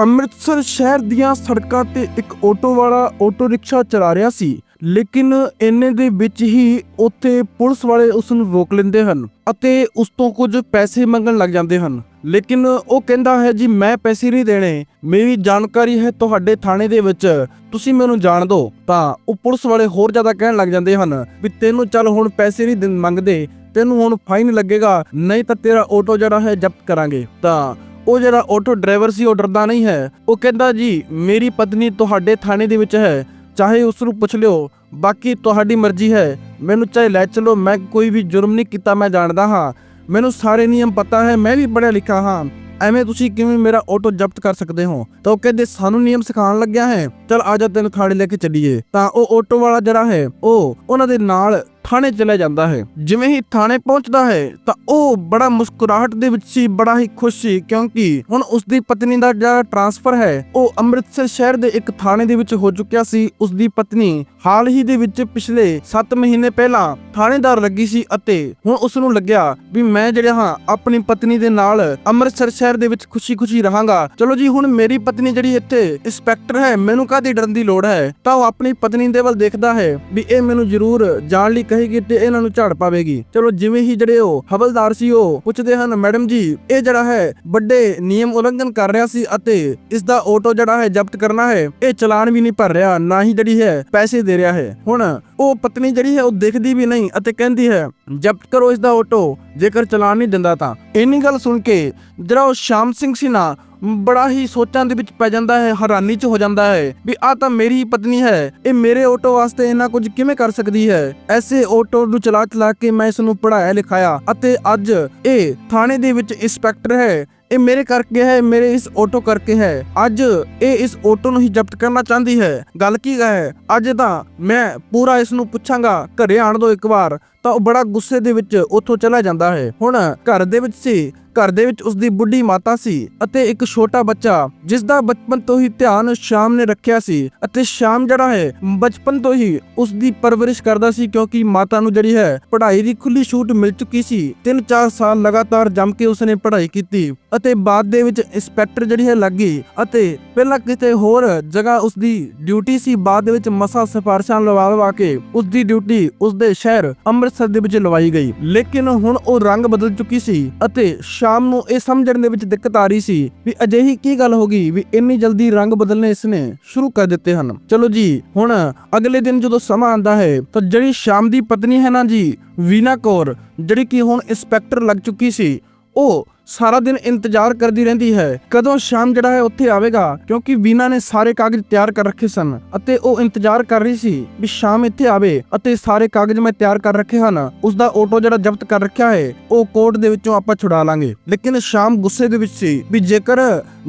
ਅੰਮ੍ਰਿਤਸਰ ਸ਼ਹਿਰ ਦੀਆਂ ਸੜਕਾਂ ਤੇ ਇੱਕ ਆਟੋ ਵਾਲਾ ਆਟੋ ਰਿਕਸ਼ਾ ਚਲਾ ਰਿਹਾ ਸੀ, ਲੇਕਿਨ ਇੰਨੇ ਦੇ ਵਿੱਚ ਹੀ ਉੱਥੇ ਪੁਲਿਸ ਵਾਲੇ ਉਸ ਨੂੰ ਰੋਕ ਲੈਂਦੇ ਹਨ ਅਤੇ ਉਸ ਤੋਂ ਕੁਝ ਪੈਸੇ ਮੰਗਣ ਲੱਗ ਜਾਂਦੇ ਹਨ। ਲੇਕਿਨ ਉਹ ਕਹਿੰਦਾ ਹੈ, ਜੀ, ਮੈਂ ਪੈਸੇ ਨਹੀਂ ਦੇਣੇ, ਮੇਰੀ ਜਾਣਕਾਰੀ ਹੈ ਤੁਹਾਡੇ ਥਾਣੇ ਦੇ ਵਿੱਚ, ਤੁਸੀਂ ਮੈਨੂੰ ਜਾਣ ਦਿਓ। ਤਾਂ ਉਹ ਪੁਲਿਸ ਵਾਲੇ ਹੋਰ ਜ਼ਿਆਦਾ ਕਹਿਣ ਲੱਗ ਜਾਂਦੇ ਹਨ ਵੀ, ਤੈਨੂੰ ਚੱਲ ਹੁਣ ਪੈਸੇ ਨਹੀਂ ਮੰਗਦੇ, ਤੈਨੂੰ ਹੁਣ ਫਾਈਨ ਲੱਗੇਗਾ, ਨਹੀਂ ਤਾਂ ਤੇਰਾ ਆਟੋ ਜਿਹੜਾ ਹੈ ਜ਼ਬਤ ਕਰਾਂਗੇ। ਤਾਂ ਉਹ ਜਿਹੜਾ ਆਟੋ ਡਰਾਈਵਰ ਸੀ, ਉਹ ਡਰਦਾ ਨਹੀਂ ਹੈ। ਉਹ ਕਹਿੰਦਾ, ਜੀ, ਮੇਰੀ ਪਤਨੀ ਤੁਹਾਡੇ ਥਾਣੇ ਦੇ ਵਿੱਚ ਹੈ। ਚਾਹੇ ਉਸ ਨੂੰ ਪੁੱਛ ਲਿਓ, ਬਾਕੀ ਤੁਹਾਡੀ ਮਰਜ਼ੀ ਹੈ। ਮੈਨੂੰ ਚਾਹੇ ਲੈ ਚਲੋ, ਮੈਂ ਕੋਈ ਵੀ ਜੁਰਮ ਨਹੀਂ ਕੀਤਾ, ਮੈਂ ਜਾਣਦਾ ਹਾਂ। ਮੈਨੂੰ ਸਾਰੇ ਨਿਯਮ ਪਤਾ ਹੈ, ਮੈਂ ਵੀ ਪੜ੍ਹਿਆ ਲਿਖਿਆ ਹਾਂ। ਐਵੇਂ ਤੁਸੀਂ ਕਿਵੇਂ ਮੇਰਾ ਆਟੋ ਜ਼ਬਤ ਕਰ ਸਕਦੇ ਹੋ? ਤਾਂ ਉਹ ਕਹਿੰਦੇ, ਸਾਨੂੰ ਨਿਯਮ ਸਿਖਾਉਣ ਲੱਗਿਆ ਹੈ। ਚਲ ਆ ਜਾ ਤੈਨੂੰ ਥਾਣੇ ਲੈ ਕੇ ਚੱਲੀਏ। ਤਾਂ ਉਹ ਆਟੋ ਵਾਲਾ ਜਿਹੜਾ ਹੈ, ਉਹ ਉਹਨਾਂ ਦੇ ਨਾਲ ਥਾਣੇ ਚਲੇ ਜਾਂਦਾ ਹੈ। ਜਿਵੇਂ ਹੀ ਥਾਣੇ ਪਹੁੰਚਦਾ ਹੈ, ਤਾਂ ਉਹ ਬੜਾ ਮੁਸਕਰਾਹਟ ਦੇ ਵਿੱਚ ਸੀ, ਬੜਾ ਹੀ ਖੁਸ਼ ਸੀ, ਕਿਉਂਕਿ ਹੁਣ ਉਸ ਦੀ ਪਤਨੀ ਦਾ ਜਿਹੜਾ ਟਰਾਂਸਫਰ ਹੈ, ਉਹ ਅੰਮ੍ਰਿਤਸਰ ਸ਼ਹਿਰ ਦੇ ਇੱਕ ਥਾਣੇ ਦੇ ਵਿੱਚ ਹੋ ਚੁੱਕਿਆ ਸੀ। ਉਸ ਦੀ ਪਤਨੀ ਹਾਲ ਹੀ ਦੇ ਵਿੱਚ ਪਿਛਲੇ 7 ਮਹੀਨੇ ਪਹਿਲਾਂ ਥਾਣੇਦਾਰ ਲੱਗੀ ਸੀ ਅਤੇ ਹੁਣ ਉਸ ਨੂੰ ਲੱਗਿਆ ਵੀ ਮੈਂ ਜਿਹੜਾ ਹਾਂ, ਆਪਣੀ ਪਤਨੀ ਦੇ ਨਾਲ ਅੰਮ੍ਰਿਤਸਰ ਸ਼ਹਿਰ ਦੇ ਵਿੱਚ ਖੁਸ਼ੀ-ਖੁਸ਼ੀ ਰਹਾਂਗਾ। ਚਲੋ ਜੀ, ਹੁਣ ਮੇਰੀ ਪਤਨੀ ਜਿਹੜੀ ਇੱਥੇ ਇੰਸਪੈਕਟਰ ਹੈ, ਮੈਨੂੰ ਕਾਹਦੀ ਡਰਨ ਦੀ ਲੋੜ ਹੈ? ਤਾਂ ਉਹ ਆਪਣੀ ਪਤਨੀ ਦੇ ਵੱਲ ਦੇਖਦਾ ਹੈ ਵੀ ਇਹ ਮੈਨੂੰ ਜ਼ਰੂਰ ਜਾਣ ਲਈ ਕਹੇਗੀ ਤੇ ਇਹਨਾਂ ਨੂੰ ਝਾੜ ਪਾਵੇਗੀ। ਚਲੋ ਜਿਵੇਂ ਹੀ ਜਿਹੜੇ ਉਹ ਹਵਲਦਾਰ ਸੀ ਉਹ ਪੁੱਛਦੇ ਹਨ, ਮੈਡਮ ਜੀ, ਇਹ ਜਿਹੜਾ ਹੈ, ਵੱਡੇ ਨਿਯਮ ਉਲੰਘਣ ਕਰ ਰਿਹਾ ਸੀ ਅਤੇ ਇਸ ਦਾ ਆਟੋ ਜਿਹੜਾ ਹੈ ਜ਼ਬਤ ਕਰਨਾ ਹੈ, ਇਹ ਚਲਾਨ ਵੀ ਨਹੀਂ ਭਰ ਰਿਹਾ, ਨਾ ਹੀ ਜਿਹੜੀ ਹੈ ਪੈਸੇ ਦੇ ਰਿਹਾ ਹੈ। ਹੁਣ ਉਹ ਪਤਨੀ ਜਿਹੜੀ ਹੈ ਉਹ ਦੇਖਦੀ ਵੀ ਨਹੀਂ ਅਤੇ ਕਹਿੰਦੀ ਹੈ, ਜ਼ਬਤ ਕਰੋ ਇਸ ਦਾ ਆਟੋ ਜੇਕਰ ਚਲਾਨ ਨਹੀਂ ਦਿੰਦਾ ਤਾਂ। ਇੰਨੀ ਗੱਲ ਸੁਣ ਕੇ ਜਿਹੜਾ ਉਹ ਸ਼ਾਮ ਸਿੰਘ ਸੀ ਨਾ ਬੜਾ ਹੀ ਸੋਚਾਂ ਦੇ ਵਿੱਚ ਪੈ ਜਾਂਦਾ ਹੈ, ਹੈਰਾਨੀ 'ਚ ਹੋ ਜਾਂਦਾ ਹੈ ਵੀ ਆ ਤਾਂ ਮੇਰੀ ਹੀ ਪਤਨੀ ਹੈ। ਇਹ ਮੇਰੇ ਆਟੋ ਵਾਸਤੇ ਇੰਨਾ ਕੁਝ ਕਿਵੇਂ ਕਰ ਸਕਦੀ ਹੈ? ਐਸੇ ਆਟੋ ਨੂੰ ਚਲਾ ਚਲਾ ਕੇ ਮੈਂ ਇਸ ਨੂੰ ਪੜਾਇਆ ਲਿਖਾਇਆ ਅਤੇ ਅੱਜ ਇਹ ਥਾਣੇ ਦੇ ਵਿੱਚ ਇੰਸਪੈਕਟਰ ਹੈ। ਇਹ ਮੇਰੇ ਕਰਕੇ ਹੈ, ਮੇਰੇ ਇਸ ਆਟੋ ਕਰਕੇ ਹੈ। ਅੱਜ ਇਹ ਇਸ ਆਟੋ ਨੂੰ ਹੀ ਜ਼ਬਤ ਕਰਨਾ ਚਾਹੁੰਦੀ ਹੈ। ਗੱਲ ਕੀ ਹੈ, ਅੱਜ ਤਾਂ ਮੈਂ ਪੂਰਾ ਇਸ ਨੂੰ ਪੁੱਛਾਂਗਾ, ਘਰੇ ਆਣ ਦੋ ਇੱਕ ਵਾਰ। ਤਾਂ ਉਹ ਬੜਾ ਗੁੱਸੇ ਦੇ ਵਿੱਚ ਉੱਥੋਂ ਚਲਾ ਜਾਂਦਾ ਹੈ। ਹੁਣ ਘਰ ਦੇ ਵਿੱਚ ਸੀ, ਘਰ ਦੇ ਵਿੱਚ ਉਸ ਦੀ ਬੁੱਢੀ ਮਾਤਾ ਸੀ ਅਤੇ ਇੱਕ ਛੋਟਾ ਬੱਚਾ ਜਿਸ ਦਾ ਬਚਪਨ ਤੋਂ ਹੀ ਧਿਆਨ ਸ਼ਾਮ ਨੇ ਰੱਖਿਆ ਸੀ ਅਤੇ ਸ਼ਾਮ ਜਿਹੜਾ ਹੈ, ਬਚਪਨ ਤੋਂ ਹੀ ਉਸ ਦੀ ਪਰਵਰਿਸ਼ ਕਰਦਾ ਸੀ ਕਿਉਂਕਿ ਮਾਤਾ ਨੂੰ ਜਿਹੜੀ ਹੈ, ਪੜ੍ਹਾਈ ਦੀ ਖੁੱਲੀ ਛੂਟ ਮਿਲ ਚੁੱਕੀ ਸੀ। 3-4 ਸਾਲ ਲਗਾਤਾਰ ਜੰਮ ਕੇ ਉਸਨੇ ਪੜ੍ਹਾਈ ਕੀਤੀ ਅਤੇ ਬਾਅਦ ਦੇ ਵਿੱਚ ਇੰਸਪੈਕਟਰ ਜਿਹੜੀ ਹੈ ਲੱਗੀ ਅਤੇ ਪਹਿਲਾਂ ਕਿਤੇ ਹੋਰ ਜਗ੍ਹਾ ਉਸ ਦੀ ਡਿਊਟੀ ਸੀ, ਬਾਅਦ ਦੇ ਵਿੱਚ ਮਸਾ ਸਿਫਾਰਸ਼ਾਂ ਲਵਾ ਲਵਾ ਕੇ ਉਸ ਦੀ ਡਿਊਟੀ ਉਸ ਦੇ ਸ਼ਹਿਰ ਅੰਮ੍ਰਿਤਸਰ ਦੇ ਵਿੱਚ ਲਵਾਈ ਗਈ। ਲੇਕਿਨ ਹੁਣ ਉਹ ਰੰਗ ਬਦਲ ਚੁੱਕੀ ਸੀ ਅਤੇ ਸ਼ਾਮ ਨੂੰ ਇਹ ਸਮਝਣ ਦੇ ਵਿੱਚ ਦਿੱਕਤ ਆ ਰਹੀ ਸੀ ਵੀ ਅਜਿਹੀ ਕੀ ਗੱਲ ਹੋ ਗਈ ਵੀ ਇੰਨੀ ਜਲਦੀ ਰੰਗ ਬਦਲਨੇ ਇਸਨੇ ਸ਼ੁਰੂ ਕਰ ਦਿੱਤੇ ਹਨ। ਚਲੋ ਜੀ, ਹੁਣ ਅਗਲੇ ਦਿਨ ਜਦੋਂ ਸਮਾਂ ਆਂਦਾ ਹੈ, ਤਾਂ ਜਿਹੜੀ ਸ਼ਾਮ ਦੀ ਪਤਨੀ ਹੈ ਨਾ ਜੀ, ਵੀਨਾ ਕੌਰ, ਜਿਹੜੀ ਕਿ ਹੁਣ ਇੰਸਪੈਕਟਰ ਲੱਗ ਚੁੱਕੀ ਸੀ, ਉਹ ਸਾਰਾ ਦਿਨ ਇੰਤਜ਼ਾਰ ਕਰਦੀ ਰਹਿੰਦੀ ਹੈ। ਕਦੋਂ ਸ਼ਾਮ ਜਿਹੜਾ ਹੈ ਉੱਥੇ ਆਵੇਗਾ, ਕਿਉਂਕਿ ਵੀਨਾ ਨੇ ਸਾਰੇ ਕਾਗਜ਼ ਤਿਆਰ ਕਰ ਰੱਖੇ ਸਨ ਅਤੇ ਉਹ ਇੰਤਜ਼ਾਰ ਕਰ ਰਹੀ ਸੀ ਵੀ ਸ਼ਾਮ ਇੱਥੇ ਆਵੇ ਅਤੇ ਸਾਰੇ ਕਾਗਜ਼ ਮੈਂ ਤਿਆਰ ਕਰ ਰੱਖੇ ਹਨ। ਉਸ ਦਾ ਆਟੋ ਜਿਹੜਾ ਜ਼ਬਤ ਕਰ ਰੱਖਿਆ ਹੈ, ਉਹ ਕੋਰਟ ਦੇ ਵਿੱਚੋਂ ਆਪਾਂ ਛੁਡਾ ਲਾਂਗੇ। ਲੇਕਿਨ ਸ਼ਾਮ ਗੁੱਸੇ ਦੇ ਵਿੱਚ ਸੀ ਵੀ ਜੇਕਰ